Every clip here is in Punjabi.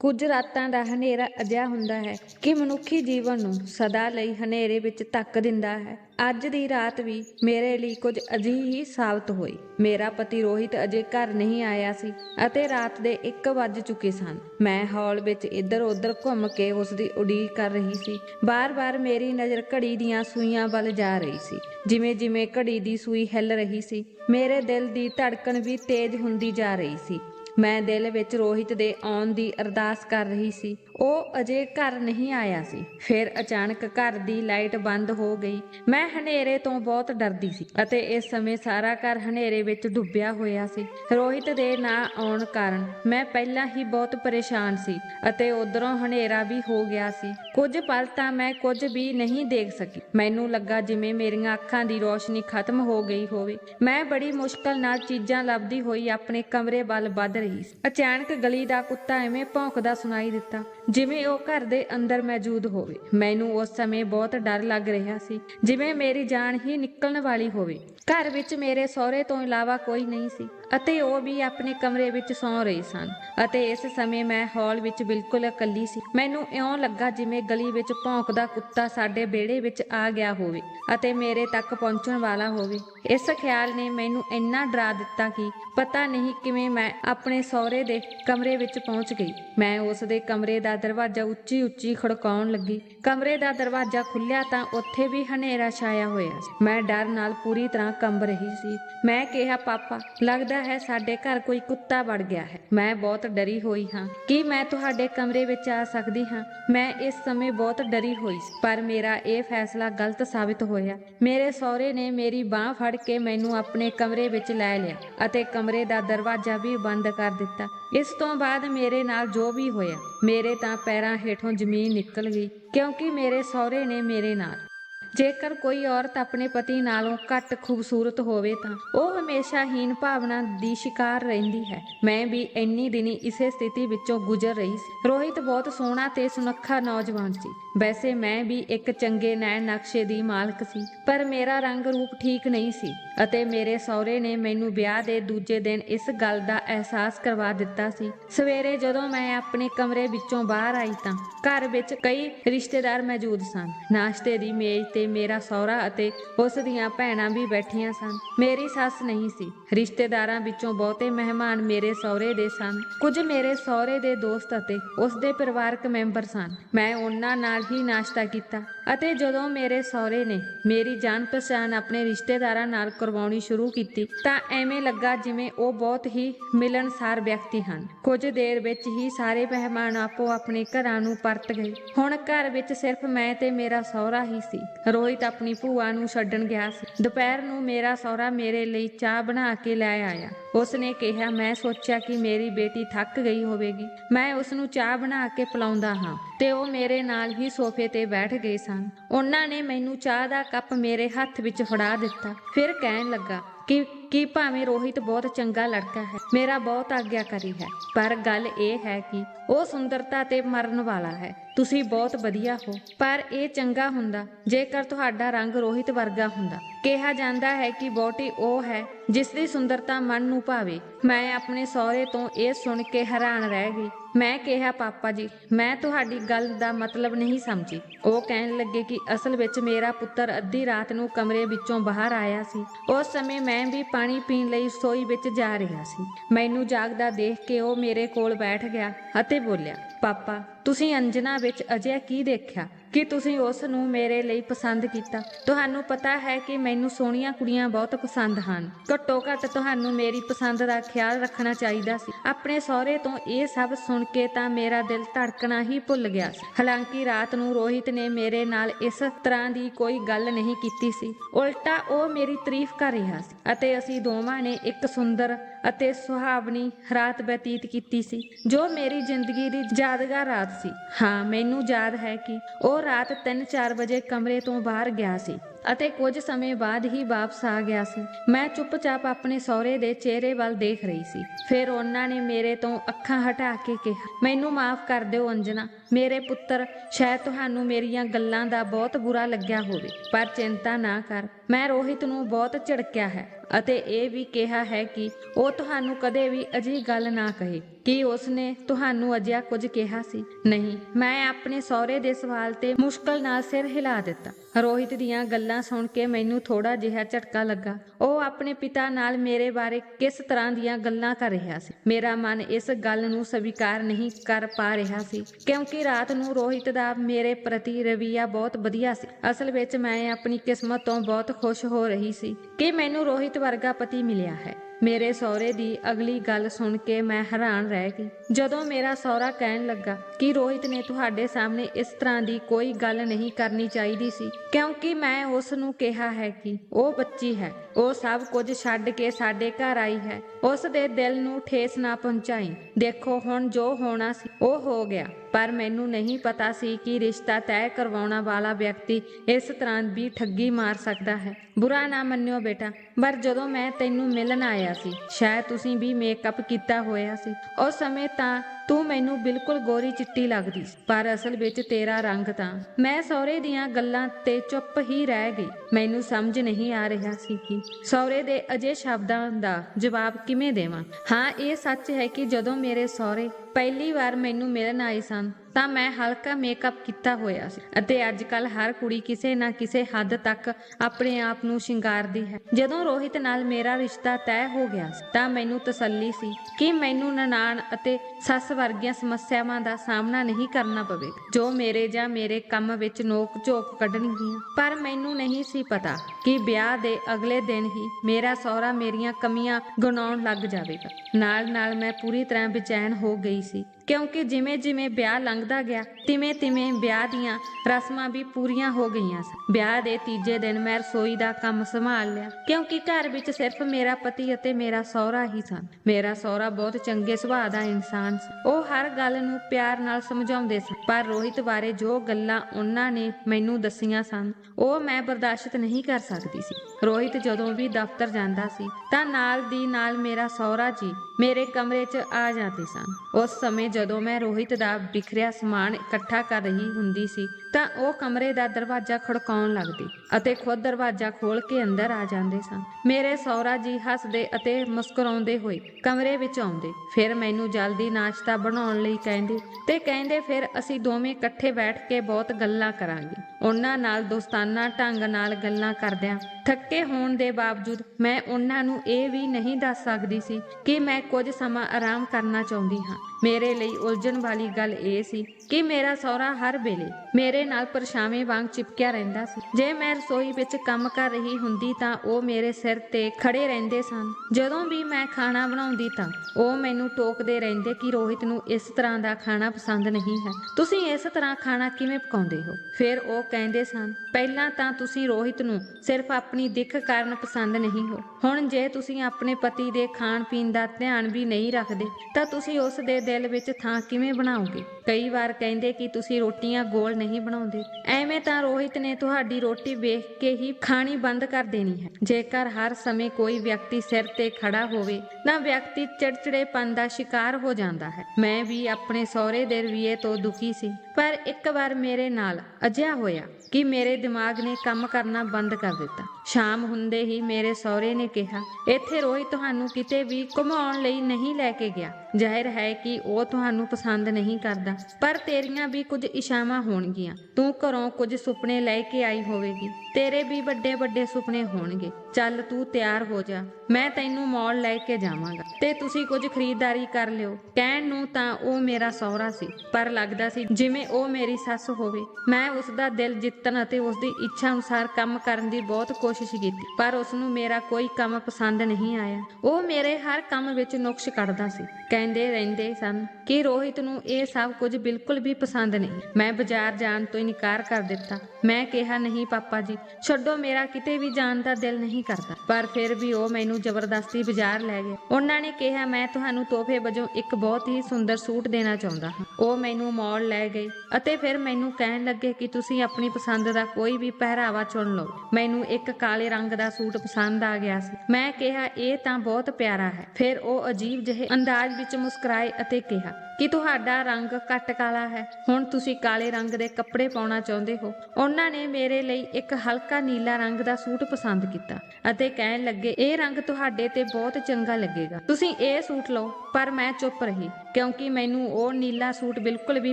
ਕੁਝ ਰਾਤਾਂ ਦਾ ਹਨੇਰਾ ਅਜਿਹਾ ਹੁੰਦਾ ਹੈ ਕਿ ਮਨੁੱਖੀ ਜੀਵਨ ਨੂੰ ਸਦਾ ਲਈ ਹਨੇਰੇ ਵਿੱਚ ਧੱਕ ਦਿੰਦਾ ਹੈ। ਅੱਜ ਦੀ ਰਾਤ ਵੀ ਮੇਰੇ ਲਈ ਕੁਝ ਅਜਿਹੀ ਹੀ ਸਾਬਤ ਹੋਈ। ਮੇਰਾ ਪਤੀ ਰੋਹਿਤ ਅਜੇ ਘਰ ਨਹੀਂ ਆਇਆ ਸੀ ਅਤੇ ਰਾਤ ਦੇ 1 ਵੱਜ ਚੁੱਕੇ ਸਨ। ਮੈਂ ਹਾਲ ਵਿੱਚ ਇੱਧਰ-ਉੱਧਰ ਘੁੰਮ ਕੇ ਉਸ ਦੀ ਉਡੀਕ ਕਰ ਰਹੀ ਸੀ। ਬਾਰ-ਬਾਰ ਮੇਰੀ ਨਜ਼ਰ ਘੜੀ ਦੀਆਂ ਸੂਈਆਂ ਵੱਲ ਜਾ ਰਹੀ ਸੀ। ਜਿਵੇਂ-ਜਿਵੇਂ ਘੜੀ ਦੀ ਸੂਈ ਹਿੱਲ ਰਹੀ ਸੀ, ਮੇਰੇ ਦਿਲ ਦੀ ਧੜਕਣ ਵੀ ਤੇਜ਼ ਹੁੰਦੀ ਜਾ ਰਹੀ ਸੀ। ਮੈਂ ਦਿਲ ਵਿੱਚ ਰੋਹਿਤ ਦੇ ਆਉਣ ਦੀ ਅਰਦਾਸ ਕਰ ਰਹੀ ਸੀ। ਉਹ ਅਜੇ ਘਰ ਨਹੀਂ ਆਇਆ ਸੀ। ਫਿਰ ਅਚਾਨਕ ਘਰ ਦੀ ਲਾਈਟ ਬੰਦ ਹੋ ਗਈ। ਮੈਂ ਹਨੇਰੇ ਤੋਂ ਬਹੁਤ ਡਰਦੀ ਸੀ ਅਤੇ ਇਸ ਸਮੇਂ ਸਾਰਾ ਘਰ ਹਨੇਰੇ ਵਿੱਚ ਡੁੱਬਿਆ ਹੋਇਆ ਸੀ। ਰੋਹਿਤ ਦੇ ਨਾ ਆਉਣ ਕਾਰਨ ਮੈਂ ਪਹਿਲਾਂ ਹੀ ਬਹੁਤ ਪਰੇਸ਼ਾਨ ਸੀ ਅਤੇ ਉਧਰੋਂ ਹਨੇਰਾ ਵੀ ਹੋ ਗਿਆ ਸੀ। ਕੁਝ ਪਲ ਤਾਂ ਮੈਂ ਕੁਝ ਵੀ ਨਹੀਂ ਦੇਖ ਸਕੀ। ਮੈਨੂੰ ਲੱਗਾ ਜਿਵੇਂ ਮੇਰੀਆਂ ਅੱਖਾਂ ਦੀ ਰੋਸ਼ਨੀ ਖਤਮ ਹੋ ਗਈ ਹੋਵੇ। ਮੈਂ ਬੜੀ ਮੁਸ਼ਕਲ ਨਾਲ ਚੀਜ਼ਾਂ ਲੱਭਦੀ ਹੋਈ ਆਪਣੇ ਕਮਰੇ ਵੱਲ ਵੱਧ ਰਹੀ ਸੀ ਅਚਾਨਕ ਗਲੀ ਦਾ ਕੁੱਤਾ ਐਵੇਂ ਭੌਂਕਦਾ ਸੁਣਾਈ ਦਿੱਤਾ, ਜਿਵੇਂ ਉਹ ਘਰ ਦੇ ਅੰਦਰ ਮੌਜੂਦ ਹੋਵੇ। ਮੈਨੂੰ ਉਸ ਸਮੇਂ ਬਹੁਤ ਡਰ ਲੱਗ ਰਿਹਾ ਸੀ, ਜਿਵੇਂ ਮੇਰੀ ਜਾਨ ਹੀ ਨਿਕਲਣ ਵਾਲੀ ਹੋਵੇ। ਘਰ ਵਿੱਚ ਮੇਰੇ ਸਹੁਰੇ ਤੋਂ ਇਲਾਵਾ ਕੋਈ ਨਹੀਂ ਸੀ। ਅਤੇ ਉਹ ਵੀ ਆਪਣੇ ਕਮਰੇ ਵਿੱਚ ਸੌਂ ਰਹੇ ਸਨ। ਅਤੇ ਇਸ ਸਮੇਂ ਮੈਂ ਹਾਲ ਵਿੱਚ ਬਿਲਕੁਲ ਇਕੱਲੀ ਸੀ। ਮੈਨੂੰ ਇਉਂ ਲੱਗਾ ਜਿਵੇਂ ਗਲੀ ਵਿੱਚ ਭੌਂਕਦਾ ਕੁੱਤਾ ਸਾਡੇ ਵਿਹੜੇ ਵਿੱਚ ਆ ਗਿਆ ਹੋਵੇ ਅਤੇ ਮੇਰੇ ਤੱਕ ਪਹੁੰਚਣ ਵਾਲਾ ਹੋਵੇ। ਇਸ ਖਿਆਲ ਨੇ ਮੈਨੂੰ ਇੰਨਾ ਡਰਾ ਦਿੱਤਾ ਕਿ ਪਤਾ ਨਹੀਂ ਕਿਵੇਂ ਮੈਂ ਆਪਣੇ ਸਹੁਰੇ ਦੇ ਕਮਰੇ ਵਿੱਚ ਪਹੁੰਚ ਗਈ। ਮੈਂ ਉਸ ਦੇ ਕਮਰੇ ਦਾ ਦਰਵਾਜ਼ਾ ਉੱਚੀ ਉੱਚੀ ਖੜਕਾਉਣ ਲੱਗੀ। ਕਮਰੇ ਦਾ ਦਰਵਾਜ਼ਾ ਖੁੱਲਿਆ ਤਾਂ ਉੱਥੇ ਵੀ ਹਨੇਰਾ ਛਾਇਆ ਹੋਇਆ ਸੀ। ਮੈਂ ਡਰ ਨਾਲ ਪੂਰੀ ਤਰ੍ਹਾਂ ਕੰਬ ਰਹੀ ਸੀ। ਮੈਂ ਕਿਹਾ, ਪਾਪਾ, ਲੱਗਦਾ ਹੈ, ਸਾਡੇ ਘਰ ਕੋਈ ਕੁੱਤਾ ਵੜ ਗਿਆ ਹੈ। ਮੈਂ ਬਹੁਤ ਡਰੀ ਹੋਈ ਹਾਂ। ਕੀ ਮੈਂ ਤੁਹਾਡੇ ਕਮਰੇ ਵਿੱਚ ਆ ਸਕਦੀ ਹਾਂ? ਮੈਂ ਇਸ ਸਮੇਂ ਬਹੁਤ ਡਰੀ ਹੋਈ ਪਰ ਮੇਰਾ ਇਹ ਫੈਸਲਾ ਗਲਤ ਸਾਬਿਤ ਹੋਇਆ। ਮੇਰੇ ਸਹੁਰੇ ਨੇ ਮੇਰੀ ਬਾਹ ਫੜ ਕੇ ਮੈਨੂੰ ਆਪਣੇ ਕਮਰੇ ਵਿੱਚ ਲੈ ਲਿਆ ਅਤੇ ਕਮਰੇ ਦਾ ਦਰਵਾਜ਼ਾ ਵੀ ਬੰਦ ਕਰ ਦਿੱਤਾ। ਇਸ ਤੋਂ ਬਾਅਦ ਮੇਰੇ ਨਾਲ ਜੋ ਵੀ ਹੋਇਆ, ਮੇਰੇ ਤਾਂ ਪੈਰਾਂ ਹੇਠੋਂ ਜ਼ਮੀਨ ਨਿਕਲ ਗਈ, ਕਿਉਂਕਿ ਮੇਰੇ ਸਹੁਰੇ ਨੇ ਮੇਰੇ ਨਾਲ। ਜੇਕਰ ਕੋਈ ਔਰਤ ਆਪਣੇ ਪਤੀ ਨਾਲੋਂ ਘੱਟ ਖੂਬਸੂਰਤ ਹੋਵੇ ਤਾਂ ਉਹ ਹਮੇਸ਼ਾ ਹੀਨ ਭਾਵਨਾ ਦੀ ਸ਼ਿਕਾਰ ਰਹਿੰਦੀ ਹੈ। ਮੈਂ ਵੀ ਇੰਨੀ ਦਿਨੀ ਇਸੇ ਸਥਿਤੀ ਵਿੱਚੋਂ ਗੁਜ਼ਰ ਰਹੀ ਸੀ। ਰੋਹਿਤ ਬਹੁਤ ਸੋਹਣਾ ਤੇ ਸੁਨੱਖਾ ਨੌਜਵਾਨ ਸੀ। ਵੈਸੇ ਮੈਂ ਵੀ ਇੱਕ ਚੰਗੇ ਨੈਣ ਨਕਸ਼ੇ ਦੀ ਮਾਲਕ ਸੀ, ਪਰ ਮੇਰਾ ਰੰਗ ਰੂਪ ਠੀਕ ਨਹੀਂ ਸੀ ਅਤੇ ਮੇਰੇ ਸਹੁਰੇ ਨੇ ਮੈਨੂੰ ਵਿਆਹ ਦੇ ਦੂਜੇ ਦਿਨ ਇਸ ਗੱਲ ਦਾ ਅਹਿਸਾਸ ਕਰਵਾ ਦਿੱਤਾ ਸੀ। ਸਵੇਰੇ ਜਦੋਂ ਮੈਂ ਆਪਣੇ ਕਮਰੇ ਵਿੱਚੋਂ ਬਾਹਰ ਆਈ ਤਾਂ ਘਰ ਵਿੱਚ ਕਈ ਰਿਸ਼ਤੇਦਾਰ ਮੌਜੂਦ ਸਨ। ਨਾਸ਼ਤੇ ਦੀ ਮੇਜ਼ ਤੇ ਮੇਰਾ ਸਹੁਰਾ ਅਤੇ ਉਸ ਦੀਆਂ ਭੈਣਾਂ ਵੀ ਬੈਠੀਆਂ ਸਨ। ਮੇਰੀ ਸੱਸ ਨਹੀਂ ਸੀ। ਰਿਸ਼ਤੇਦਾਰਾਂ ਵਿੱਚੋਂ ਬਹੁਤੇ ਮਹਿਮਾਨ ਮੇਰੇ ਸਹੁਰੇ ਦੇ ਸਨ। ਕੁਝ ਮੇਰੇ ਸਹੁਰੇ ਦੇ ਦੋਸਤ ਅਤੇ ਉਸ ਦੇ ਪਰਿਵਾਰਕ ਮੈਂਬਰ ਸਨ। ਮੈਂ ਉਹਨਾਂ ਨਾਲ ਹੀ ਨਾਸ਼ਤਾ ਕੀਤਾ। ਅਤੇ ਜਦੋਂ ਮੇਰੇ ਸਹੁਰੇ ਨੇ ਮੇਰੀ ਜਾਣ ਪਛਾਣ ਆਪਣੇ ਰਿਸ਼ਤੇਦਾਰਾਂ ਨਾਲ ਕਰਵਾਉਣੀ ਸ਼ੁਰੂ ਕੀਤੀ, ਤਾਂ ਐਵੇਂ ਲੱਗਾ ਜਿਵੇਂ ਉਹ ਬਹੁਤ ਹੀ ਮਿਲਣਸਾਰ ਵਿਅਕਤੀ ਹਨ। ਕੁਝ ਦੇਰ ਵਿੱਚ ਹੀ ਸਾਰੇ ਮਹਿਮਾਨ ਆਪੋ ਆਪਣੇ ਘਰਾਂ ਨੂੰ ਪਰਤ ਗਏ। ਹੁਣ ਘਰ ਵਿੱਚ ਸਿਰਫ ਮੈਂ ਤੇ ਮੇਰਾ ਸਹੁਰਾ ਹੀ ਸੀ। ਰੋਹਿਤ ਆਪਣੀ ਭੂਆ ਨੂੰ ਛੱਡਣ ਗਿਆ ਸੀ। ਦੁਪਹਿਰ ਨੂੰ ਮੇਰਾ ਸਹੁਰਾ ਮੇਰੇ ਲਈ ਚਾਹ ਬਣਾ ਕੇ ਲੈ ਆਇਆ। ਉਸ ਨੇ ਕਿਹਾ, ਮੈਂ ਸੋਚਿਆ ਕਿ ਮੇਰੀ ਬੇਟੀ ਥੱਕ ਗਈ ਹੋਵੇਗੀ। ਮੈਂ ਉਸ ਨੂੰ ਚਾਹ ਬਣਾ ਕੇ ਪਿਲਾਉਂਦਾ ਹਾਂ। ਤੇ ਉਹ ਮੇਰੇ ਨਾਲ ਹੀ ਸੋਫੇ ਤੇ ਬੈਠ ਗਏ ਸਨ। ਉਹਨਾਂ ਨੇ ਮੈਨੂੰ ਚਾਹ ਦਾ ਕੱਪ ਮੇਰੇ ਹੱਥ ਵਿੱਚ ਫੜਾ ਦਿੱਤਾ। ਫਿਰ ਕਹਿਣ ਲੱਗਾ, ਕਿ ਕਿ ਭਾਵੇਂ ਰੋਹਿਤ ਬਹੁਤ ਚੰਗਾ ਲੜਕਾ ਹੈ, ਮੇਰਾ ਬਹੁਤ ਆਗਿਆਕਾਰੀ ਹੈ, ਪਰ ਗੱਲ ਇਹ ਹੈ ਕਿ ਉਹ ਸੁੰਦਰਤਾ ਤੇ ਮਰਨ ਵਾਲਾ ਹੈ। ਤੁਸੀਂ ਬਹੁਤ ਵਧੀਆ ਹੋ। ਪਰ ਇਹ ਚੰਗਾ ਹੁੰਦਾ, ਜੇਕਰ ਤੁਹਾਡਾ ਰੰਗ ਰੋਹਿਤ ਵਰਗਾ ਹੁੰਦਾ। ਕਿਹਾ ਜਾਂਦਾ ਹੈ ਕਿ ਬੋਟੀ ਉਹ ਹੈ, ਜਿਸ ਦੀ ਸੁੰਦਰਤਾ ਮਨ ਨੂੰ ਭਾਵੇ। ਮੈਂ ਆਪਣੇ ਸਹੁਰੇ ਤੋਂ ਇਹ ਸੁਣ ਕੇ ਹੈਰਾਨ ਰਹਿ ਗਈ। ਮੈਂ ਕਿਹਾ, ਪਾਪਾ ਜੀ, ਮੈਂ ਤੁਹਾਡੀ ਗੱਲ ਦਾ ਮਤਲਬ ਨਹੀਂ ਸਮਝੀ। ਉਹ ਕਹਿਣ ਲੱਗੇ ਕਿ ਅਸਲ ਵਿੱਚ ਮੇਰਾ ਪੁੱਤਰ ਅੱਧੀ ਰਾਤ ਨੂੰ ਕਮਰੇ ਵਿੱਚੋਂ ਬਾਹਰ ਆਇਆ ਸੀ। ਉਸ ਸਮੇਂ ਮੈਂ ਵੀ ਪਾਣੀ ਪੀਣ ਲਈ ਰਸੋਈ ਵਿੱਚ ਜਾ ਰਿਹਾ ਸੀ। ਮੈਨੂੰ ਜਾਗਦਾ ਦੇਖ ਕੇ ਉਹ ਮੇਰੇ ਕੋਲ ਬੈਠ ਗਿਆ ਅਤੇ ਬੋਲਿਆ, ਪਾਪਾ ਤੁਸੀਂ ਅੰਜਨਾ ਵਿੱਚ ਅਜਿਹਾ ਕੀ ਦੇਖਿਆ? ਕਿ ਤੁਸੀਂ ਉਸ ਨੂੰ ਮੇਰੇ ਲਈ ਪਸੰਦ ਕੀਤਾ? ਤੁਹਾਨੂੰ ਪਤਾ ਹੈ ਕਿ ਮੈਨੂੰ ਸੋਹਣੀਆਂ ਕੁੜੀਆਂ ਬਹੁਤ ਪਸੰਦ ਹਨ। ਘੱਟੋ ਘੱਟ ਤੁਹਾਨੂੰ ਮੇਰੀ ਪਸੰਦ ਦਾ ਖਿਆਲ ਰੱਖਣਾ ਚਾਹੀਦਾ ਸੀ। ਆਪਣੇ ਸਹੁਰੇ ਤੋਂ ਇਹ ਸਭ ਸੁਣ ਕੇ ਤਾਂ ਮੇਰਾ ਦਿਲ ਧੜਕਣਾ ਹੀ ਭੁੱਲ ਗਿਆ ਸੀ। ਹਾਲਾਂਕਿ ਰਾਤ ਨੂੰ ਰੋਹਿਤ ਨੇ ਮੇਰੇ ਨਾਲ ਇਸ ਤਰ੍ਹਾਂ ਦੀ ਕੋਈ ਗੱਲ ਨਹੀਂ ਕੀਤੀ ਸੀ। ਉਲਟਾ ਉਹ ਮੇਰੀ ਤਾਰੀਫ ਕਰ ਰਿਹਾ ਸੀ ਅਤੇ ਅਸੀਂ ਦੋਵਾਂ ਨੇ ਇੱਕ ਸੁੰਦਰ ਅਤੇ ਸੁਹਾਵਣੀ ਰਾਤ ਬਤੀਤ ਕੀਤੀ ਸੀ, ਜੋ ਮੇਰੀ ਜ਼ਿੰਦਗੀ ਦੀ ਯਾਦਗਾਰ ਰਾਤ ਸੀ। ਹਾਂ, ਮੈਨੂੰ ਯਾਦ ਹੈ ਕਿ ਉਹ ਰਾਤ 3-4 ਵਜੇ ਕਮਰੇ ਤੋਂ ਬਾਹਰ ਗਿਆ ਸੀ ਅਤੇ ਕੁਝ ਸਮੇਂ ਬਾਅਦ ਹੀ ਵਾਪਸ ਆ ਗਿਆ ਸੀ। ਮੈਂ ਚੁੱਪਚਾਪ ਆਪਣੇ ਸਹੁਰੇ ਦੇ ਚਿਹਰੇ ਵੱਲ ਦੇਖ ਰਹੀ ਸੀ। ਫਿਰ ਉਹਨਾਂ ਨੇ ਮੇਰੇ ਤੋਂ ਅੱਖਾਂ ਹਟਾ ਕੇ ਕਿਹਾ, ਮੈਨੂੰ ਮਾਫ ਕਰ ਦਿਓ ਅੰਜਨਾ। ਮੇਰੇ ਪੁੱਤਰ, ਸ਼ਾਇਦ ਤੁਹਾਨੂੰ ਮੇਰੀਆਂ ਗੱਲਾਂ ਦਾ ਬਹੁਤ ਬੁਰਾ ਲੱਗਿਆ ਹੋਵੇ, ਪਰ ਚਿੰਤਾ ਨਾ ਕਰ। ਮੈਂ ਰੋਹਿਤ ਨੂੰ ਬਹੁਤ ਝਿੜਕਿਆ ਹੈ ਅਤੇ ਇਹ ਵੀ ਕਿਹਾ ਹੈ ਕਿ ਉਹ ਤੁਹਾਨੂੰ ਕਦੇ ਵੀ ਅਜਿਹੀ ਗੱਲ ਨਾ ਕਹੇ ਕਿ ਉਸਨੇ ਤੁਹਾਨੂੰ ਅਜਿਹਾ ਕੁਝ ਕਿਹਾ ਸੀ। ਨਹੀਂ, ਮੈਂ ਆਪਣੇ ਸਹੁਰੇ ਦੇ ਸਵਾਲ ਤੇ ਮੁਸ਼ਕਲ ਨਾਲ ਸਿਰ ਹਿਲਾ ਦਿੱਤਾ। ਰੋਹਿਤ ਦੀਆਂ ਗੱਲਾਂ ਸੁਣ ਕੇ ਮੈਨੂੰ ਥੋੜਾ ਜਿਹਾ ਝਟਕਾ ਲੱਗਾ। ਉਹ ਆਪਣੇ ਪਿਤਾ ਨਾਲ ਮੇਰੇ ਬਾਰੇ ਕਿਸ ਤਰ੍ਹਾਂ ਦੀਆਂ ਗੱਲਾਂ ਕਰ ਰਿਹਾ ਸੀ? ਮੇਰਾ ਮਨ ਇਸ ਗੱਲ ਨੂੰ ਸਵੀਕਾਰ ਨਹੀਂ ਕਰ ਪਾ ਰਿਹਾ ਸੀ, ਕਿਉਂਕਿ ਰਾਤ ਨੂੰ ਰੋਹਿਤ ਦਾ ਮੇਰੇ ਪ੍ਰਤੀ ਰਵਈਆ ਬਹੁਤ ਵਧੀਆ ਸੀ। ਅਸਲ ਵਿੱਚ ਮੈਂ ਆਪਣੀ ਕਿਸਮਤ ਤੋਂ ਬਹੁਤ ਖੁਸ਼ ਹੋ ਰਹੀ ਸੀ ਕਿ ਮੈਨੂੰ ਰੋਹਿਤ ਵਰਗਾ ਪਤੀ ਮਿਲਿਆ ਹੈ। ਮੇਰੇ ਸਹੁਰੇ ਦੀ ਅਗਲੀ ਗੱਲ ਸੁਣ ਕੇ ਮੈਂ ਹੈਰਾਨ ਰਹਿ ਗਈ। ਜਦੋਂ ਮੇਰਾ ਸਹੁਰਾ ਕਹਿਣ ਲੱਗਾ ਕਿ ਰੋਹਿਤ ਨੇ ਤੁਹਾਡੇ ਸਾਹਮਣੇ ਇਸ ਤਰ੍ਹਾਂ ਦੀ ਕੋਈ ਗੱਲ ਨਹੀਂ ਕਰਨੀ ਚਾਹੀਦੀ ਸੀ, ਕਿਉਂਕਿ ਮੈਂ ਉਸ ਨੂੰ ਕਿਹਾ ਹੈ ਕਿ ਉਹ ਬੱਚੀ ਹੈ, ਉਹ ਸਭ ਕੁਝ ਛੱਡ ਕੇ ਸਾਡੇ ਘਰ ਆਈ ਹੈ, ਉਸ ਦੇ ਦਿਲ ਨੂੰ ਠੇਸ ਨਾ ਪਹੁੰਚਾਈ। ਦੇਖੋ, ਹੁਣ ਜੋ ਹੋਣਾ ਸੀ, ਉਹ ਹੋ ਗਿਆ। ਪਰ ਮੈਨੂੰ ਨਹੀਂ ਪਤਾ ਸੀ ਕਿ ਰਿਸ਼ਤਾ ਤੈਅ ਕਰਵਾਉਣ ਵਾਲਾ ਵਿਅਕਤੀ ਇਸ ਤਰ੍ਹਾਂ ਵੀ ਠੱਗੀ ਮਾਰ ਸਕਦਾ ਹੈ। ਬੁਰਾ ਨਾ ਮੰਨਿਓ ਬੇਟਾ, ਪਰ ਜਦੋਂ ਮੈਂ ਤੈਨੂੰ ਮਿਲਣ ਆਇਆ ਸੀ। ਸ਼ਾਇਦ ਤੁਸੀਂ ਵੀ ਮੇਕਅਪ ਕੀਤਾ ਹੋਇਆ ਸੀ। ਉਸ ਸਮੇਂ ਤਾਂ ਤੂੰ ਮੈਨੂੰ ਬਿਲਕੁਲ ਗੋਰੀ ਚਿੱਟੀ ਲੱਗਦੀ ਪਰ ਅਸਲ ਵਿੱਚ ਤੇਰਾ ਰੰਗ ਤਾਂ ਮੈਂ ਸਹੁਰੇ ਦੀਆਂ ਗੱਲਾਂ ਤੇ ਚੁੱਪ ਹੀ ਰਹਿ ਗਈ। ਮੈਨੂੰ ਸਮਝ ਨਹੀਂ ਆ ਰਿਹਾ ਸੀ ਕਿ ਸਹੁਰੇ ਦੇ ਅਜੇ ਸ਼ਬਦਾਂ ਦਾ ਜਵਾਬ ਕਿਵੇਂ ਦੇਵਾਂ। ਹਾਂ, ਇਹ ਸੱਚ ਹੈ ਕਿ ਜਦੋਂ ਮੇਰੇ ਸਹੁਰੇ ਪਹਿਲੀ ਵਾਰ ਮੈਨੂੰ ਮਿਲਣ ਆਏ ਸਨ, ਤਾਂ ਮੈਂ ਹਲਕਾ ਮੇਕਅਪ ਕੀਤਾ ਹੋਇਆ ਸੀ। ਅਤੇ ਅੱਜ ਕੱਲ ਹਰ ਕੁੜੀ ਕਿਸੇ ਨਾ ਕਿਸੇ ਹੱਦ ਤੱਕ ਆਪਣੇ ਆਪ ਨੂੰ ਸ਼ਿੰਗਾਰਦੀ ਹੈ। ਜਦੋਂ ਰੋਹਿਤ ਨਾਲ ਮੇਰਾ ਰਿਸ਼ਤਾ ਤੈਅ ਹੋ ਗਿਆ ਤਾਂ ਮੈਨੂੰ ਤਸੱਲੀ ਸੀ ਕਿ ਮੈਨੂੰ ਨਨਾਣ ਅਤੇ ਸੱਸ ਵਰਗੀਆਂ ਸਮੱਸਿਆਵਾਂ ਦਾ ਸਾਹਮਣਾ ਨਹੀਂ ਕਰਨਾ ਪਵੇਗਾ ਜੋ ਮੇਰੇ ਜਾਂ ਮੇਰੇ ਕੰਮ ਵਿੱਚ ਨੋਕ ਝੋਕ ਕੱਢਣਗੀਆਂ। ਪਰ ਮੈਨੂੰ ਨਹੀਂ ਸੀ ਪਤਾ ਕਿ ਵਿਆਹ ਦੇ ਅਗਲੇ ਦਿਨ ਹੀ ਮੇਰਾ ਸਹੁਰਾ ਮੇਰੀਆਂ ਕਮੀਆਂ ਗਣਾਉਣ ਲੱਗ ਜਾਵੇਗਾ। ਨਾਲ ਨਾਲ ਮੈਂ ਪੂਰੀ ਤਰ੍ਹਾਂ ਬੇਚੈਨ ਹੋ ਗਈ ਸੀ। ਕਿਉਂਕਿ ਜਿਵੇਂ ਜਿਵੇਂ ਵਿਆਹ ਲੰਘਦਾ ਗਿਆ, ਤਿਵੇਂ ਤਿਵੇਂ ਵਿਆਹ ਦੀਆਂ ਰਸਮਾਂ ਵੀ ਪੂਰੀਆਂ ਹੋ ਗਈਆਂ ਸਨ। ਵਿਆਹ ਦੇ ਤੀਜੇ ਦਿਨ ਮੈਂ ਰਸੋਈ ਦਾ ਕੰਮ ਸੰਭਾਲ ਲਿਆ, ਕਿਉਂਕਿ ਘਰ ਵਿੱਚ ਸਿਰਫ ਮੇਰਾ ਪਤੀ ਅਤੇ ਮੇਰਾ ਸਹੁਰਾ ਹੀ ਸਨ। ਮੇਰਾ ਸਹੁਰਾ ਬਹੁਤ ਚੰਗੇ ਸੁਭਾਅ ਦਾ ਇਨਸਾਨ ਸੀ। ਉਹ ਹਰ ਗੱਲ ਨੂੰ ਪਿਆਰ ਨਾਲ ਸਮਝਾਉਂਦੇ ਸਨ, ਪਰ ਰੋਹਿਤ ਬਾਰੇ ਜੋ ਗੱਲਾਂ ਉਹਨਾਂ ਨੇ ਮੈਨੂੰ ਦੱਸੀਆਂ ਸਨ, ਉਹ ਮੈਂ ਬਰਦਾਸ਼ਤ ਨਹੀਂ ਕਰ ਸਕਦੀ ਸੀ। ਰੋਹਿਤ ਜਦੋਂ ਵੀ ਦਫ਼ਤਰ ਜਾਂਦਾ ਸੀ, ਤਾਂ ਨਾਲ ਦੀ ਨਾਲ ਮੇਰਾ ਸਹੁਰਾ ਜੀ ਮੇਰੇ ਕਮਰੇ 'ਚ ਆ ਜਾਂਦੇ ਸਨ। ਉਸ ਸਮੇਂ ਜਦੋਂ ਮੈਂ ਰੋਹਿਤ ਦਾ ਬਿਖਰਿਆ ਸਮਾਨ ਇਕੱਠਾ ਕਰ ਰਹੀ ਹੁੰਦੀ ਸੀ, ਤਾਂ ਉਹ ਕਮਰੇ ਦਾ ਦਰਵਾਜ਼ਾ ਖੜਕਾਉਣ ਲੱਗਦੀ ਅਤੇ ਖੁਦ ਦਰਵਾਜ਼ਾ ਖੋਲ ਕੇ ਅੰਦਰ ਆ ਜਾਂਦੇ ਸਨ। ਮੇਰੇ ਸਹੁਰਾ ਜੀ ਹੱਸਦੇ ਅਤੇ ਮੁਸਕਰਾਉਂਦੇ ਹੋਏ ਕਮਰੇ ਵਿੱਚ ਆਉਂਦੇ। ਫਿਰ ਮੈਨੂੰ ਜਲਦੀ ਨਾਸ਼ਤਾ ਬਣਾਉਣ ਲਈ ਕਹਿੰਦੇ ਤੇ ਕਹਿੰਦੇ ਫਿਰ ਅਸੀਂ ਦੋਵੇਂ ਇਕੱਠੇ ਬੈਠ ਕੇ ਬਹੁਤ ਗੱਲਾਂ ਕਰਾਂਗੇ। ਉਹਨਾਂ ਨਾਲ ਦੋਸਤਾਨਾ ਢੰਗ ਨਾਲ ਗੱਲਾਂ ਕਰਦਿਆਂ ਥੱਕੇ ਹੋਣ ਦੇ ਬਾਵਜੂਦ ਮੈਂ ਉਹਨਾਂ ਨੂੰ ਇਹ ਵੀ ਨਹੀਂ ਦੱਸ ਸਕਦੀ ਸੀ ਕਿ ਮੈਂ ਕੁਝ ਸਮਾਂ ਆਰਾਮ ਕਰਨਾ ਚਾਹੁੰਦੀ ਹਾਂ। ਮੇਰੇ ਲਈ ਉਲਝਣ ਵਾਲੀ ਗੱਲ ਇਹ ਸੀ ਕਿ ਮੇਰਾ ਸਹੁਰਾ ਹਰ ਵੇਲੇ ਮੇਰੇ ਨਾਲ ਪਰਛਾਵੇਂ ਵਾਂਗ ਚਿਪਕਿਆ ਰਹਿੰਦਾ ਸੀ। ਜੇ ਮੈਂ ਰਸੋਈ ਵਿੱਚ ਕੰਮ ਕਰ ਰਹੀ ਹੁੰਦੀ ਤਾਂ ਉਹ ਮੇਰੇ ਸਿਰ ਤੇ ਖੜੇ ਰਹਿੰਦੇ ਸਨ। ਜਦੋਂ ਵੀ ਮੈਂ ਖਾਣਾ ਬਣਾਉਂਦੀ ਤਾਂ ਉਹ ਮੈਨੂੰ ਟੋਕਦੇ ਰਹਿੰਦੇ ਕਿ ਰੋਹਿਤ ਨੂੰ ਇਸ ਤਰ੍ਹਾਂ ਦਾ ਖਾਣਾ ਪਸੰਦ ਨਹੀਂ ਹੈ। ਤੁਸੀਂ ਇਸ ਤਰ੍ਹਾਂ ਖਾਣਾ ਕਿਵੇਂ ਪਕਾਉਂਦੇ ਹੋ? ਫਿਰ ਉਹ ਕਹਿੰਦੇ ਸਨ, ਪਹਿਲਾਂ ਤਾਂ ਤੁਸੀਂ ਰੋਹਿਤ ਨੂੰ ਸਿਰਫ ਆਪਣੀ ਦਿੱਖ ਕਾਰਨ ਪਸੰਦ ਨਹੀਂ ਹੋ। ਹੁਣ ਜੇ ਤੁਸੀਂ ਆਪਣੇ ਪਤੀ ਦੇ ਖਾਣ ਪੀਣ ਦਾ ਧਿਆਨ ਵੀ ਨਹੀਂ ਰੱਖਦੇ, ਤਾਂ ਤੁਸੀਂ ਉਸ ਦੇ ਦਿਲ ਵਿੱਚ ਥਾਂ ਕਿਵੇਂ ਬਣਾਓਗੇ? ਕਈ ਵਾਰ ਕਹਿੰਦੇ ਕਿ ਤੁਸੀਂ ਰੋਟੀਆਂ ਗੋਲ ਨਹੀਂ ਬਣਾਉਂਦੇ। ਐਵੇਂ ਤਾਂ ਰੋਹਿਤ ਨੇ ਤੁਹਾਡੀ ਰੋਟੀ ਵੇਖ ਕੇ ਹੀ ਖਾਣੀ ਬੰਦ ਕਰ ਦੇਣੀ ਹੈ। ਜੇਕਰ ਹਰ ਸਮੇਂ ਕੋਈ ਵਿਅਕਤੀ ਸਿਰ ਤੇ ਖੜਾ ਹੋਵੇ, ਤਾਂ ਵਿਅਕਤੀ ਚਿੜਚਿੜੇਪਨ ਦਾ ਸ਼ਿਕਾਰ ਹੋ ਜਾਂਦਾ ਹੈ। ਮੈਂ ਵੀ ਆਪਣੇ ਸਹੁਰੇ ਦੇ ਰਵਈਏ ਤੋਂ ਦੁਖੀ ਸੀ, ਪਰ ਇੱਕ ਵਾਰ ਮੇਰੇ ਨਾਲ ਅਜਿਹਾ ਹੋਇਆ। ਕਿ ਮੇਰੇ ਦਿਮਾਗ ਨੇ ਕੰਮ ਕਰਨਾ ਬੰਦ ਕਰ ਦਿੱਤਾ। ਸ਼ਾਮ ਹੁੰਦੇ ਹੀ ਮੇਰੇ ਸਹੁਰੇ ਨੇ ਕਿਹਾ, ਇੱਥੇ ਰੋਹਿਤ ਤੁਹਾਨੂੰ ਕਿਤੇ ਵੀ ਘੁਮਾਉਣ ਲਈ ਨਹੀਂ ਲੈ ਕੇ ਗਿਆ। ਜ਼ਾਹਿਰ ਹੈ ਕਿ ਉਹ ਤੁਹਾਨੂੰ ਪਸੰਦ ਨਹੀਂ ਕਰਦਾ, ਪਰ ਤੇਰੀਆਂ ਵੀ ਕੁਝ ਇਸ਼ਾਵਾਂ ਹੋਣਗੀਆਂ। ਤੂੰ ਘਰੋਂ ਕੁਝ ਸੁਪਨੇ ਲੈ ਕੇ ਆਈ ਹੋਵੇਗੀ। ਤੇਰੇ ਵੀ ਵੱਡੇ ਵੱਡੇ ਸੁਪਨੇ ਹੋਣਗੇ। ਚੱਲ ਤੂੰ ਤਿਆਰ ਹੋ ਜਾ, ਮੈਂ ਤੈਨੂੰ ਮਾਲ ਲੈ ਕੇ ਜਾਵਾਂਗਾ। ਤੇ ਤੁਸੀਂ ਕੁਝ ਖਰੀਦਦਾਰੀ ਕਰ ਲਿਓ। ਕਹਿਣ ਨੂੰ ਤਾਂ ਉਹ ਮੇਰਾ ਸਹੁਰਾ ਸੀ, ਪਰ ਲੱਗਦਾ ਸੀ ਜਿਵੇਂ ਉਹ ਮੇਰੀ ਸੱਸ ਹੋਵੇ। ਮੈਂ ਉਸ ਦਾ ਦਿਲ ਜਿੱਤਣ ਅਤੇ ਉਸ ਦੀ ਇੱਛਾ ਅਨੁਸਾਰ ਕੰਮ ਕਰਨ ਦੀ ਬਹੁਤ ਕੋਸ਼ਿਸ਼ ਕੀਤੀ, ਪਰ ਉਸ ਨੂੰ ਮੇਰਾ ਕੋਈ ਕੰਮ ਪਸੰਦ ਨਹੀਂ ਆਇਆ। ਉਹ ਮੇਰੇ ਹਰ ਕੰਮ ਵਿੱਚ ਨੁਕਸ ਕੱਢਦਾ ਸੀ। ਕਹਿੰਦੇ ਰਹਿੰਦੇ ਸਨ ਕਿ ਰੋਹਿਤ ਨੂੰ ਇਹ ਸਭ ਕੁਝ ਬਿਲਕੁਲ ਵੀ ਪਸੰਦ ਨਹੀਂ। ਮੈਂ ਬਾਜ਼ਾਰ ਜਾਣ ਤੋਂ ਇਨਕਾਰ ਕਰ ਦਿੱਤਾ। ਮੈਂ ਕਿਹਾ, ਨਹੀਂ ਪਾਪਾ ਜੀ, ਛੱਡੋ, ਮੇਰਾ ਕਿਤੇ ਵੀ ਜਾਣ ਦਾ ਦਿਲ ਨਹੀਂ ਕਰਦਾ। ਪਰ ਫਿਰ ਵੀ ਉਹ ਮੈਨੂੰ ਜ਼ਬਰਦਸਤੀ ਬਾਜ਼ਾਰ ਲੈ ਗਏ। ਉਹਨਾਂ ਨੇ ਕਿਹਾ, ਮੈਂ ਤੁਹਾਨੂੰ ਤੋਹਫੇ ਵਜੋਂ ਇੱਕ ਬਹੁਤ ਹੀ ਸੁੰਦਰ ਸੂਟ ਦੇਣਾ ਚਾਹੁੰਦਾ ਹਾਂ। ਉਹ ਮੈਨੂੰ ਮਾਲ ਲੈ ਗਏ ਅਤੇ ਫਿਰ ਮੈਨੂੰ ਕਹਿਣ ਲੱਗੇ ਕਿ ਤੁਸੀਂ ਆਪਣੀ ਪਸੰਦ ਪਸੰਦ ਦਾ ਕੋਈ ਵੀ ਪਹਿਰਾਵਾ ਚੁਣ ਲਓ। ਮੈਨੂੰ ਇੱਕ ਕਾਲੇ ਰੰਗ ਦਾ ਸੂਟ ਪਸੰਦ ਆ ਗਿਆ ਸੀ। ਮੈਂ ਕਿਹਾ, ਇਹ ਤਾਂ ਬਹੁਤ ਪਿਆਰਾ ਹੈ। ਫਿਰ ਉਹ ਅਜੀਬ ਜਿਹੇ ਅੰਦਾਜ਼ ਵਿੱਚ ਮੁਸਕਰਾਏ ਅਤੇ ਕਿਹਾ ਕਿ ਤੁਹਾਡਾ ਰੰਗ ਘੱਟ ਕਾਲਾ ਹੈ। ਹੁਣ ਤੁਸੀਂ ਕਾਲੇ ਰੰਗ ਦੇ ਕੱਪੜੇ ਪਾਉਣਾ ਚਾਹੁੰਦੇ ਹੋ। ਉਹਨਾਂ ਨੇ ਮੇਰੇ ਲਈ ਇੱਕ ਹਲਕਾ ਨੀਲਾ ਰੰਗ ਦਾ ਸੂਟ ਪਸੰਦ ਕੀਤਾ ਅਤੇ ਕਹਿਣ ਲੱਗੇ, ਇਹ ਰੰਗ ਤੁਹਾਡੇ ਤੇ ਬਹੁਤ ਚੰਗਾ ਲੱਗੇਗਾ। ਤੁਸੀਂ ਇਹ ਸੂਟ ਲਓ, ਪਰ ਮੈਂ ਚੁੱਪ ਰਹੀ, ਕਿਉਂਕਿ ਮੈਨੂੰ ਉਹ ਨੀਲਾ ਸੂਟ ਬਿਲਕੁਲ ਵੀ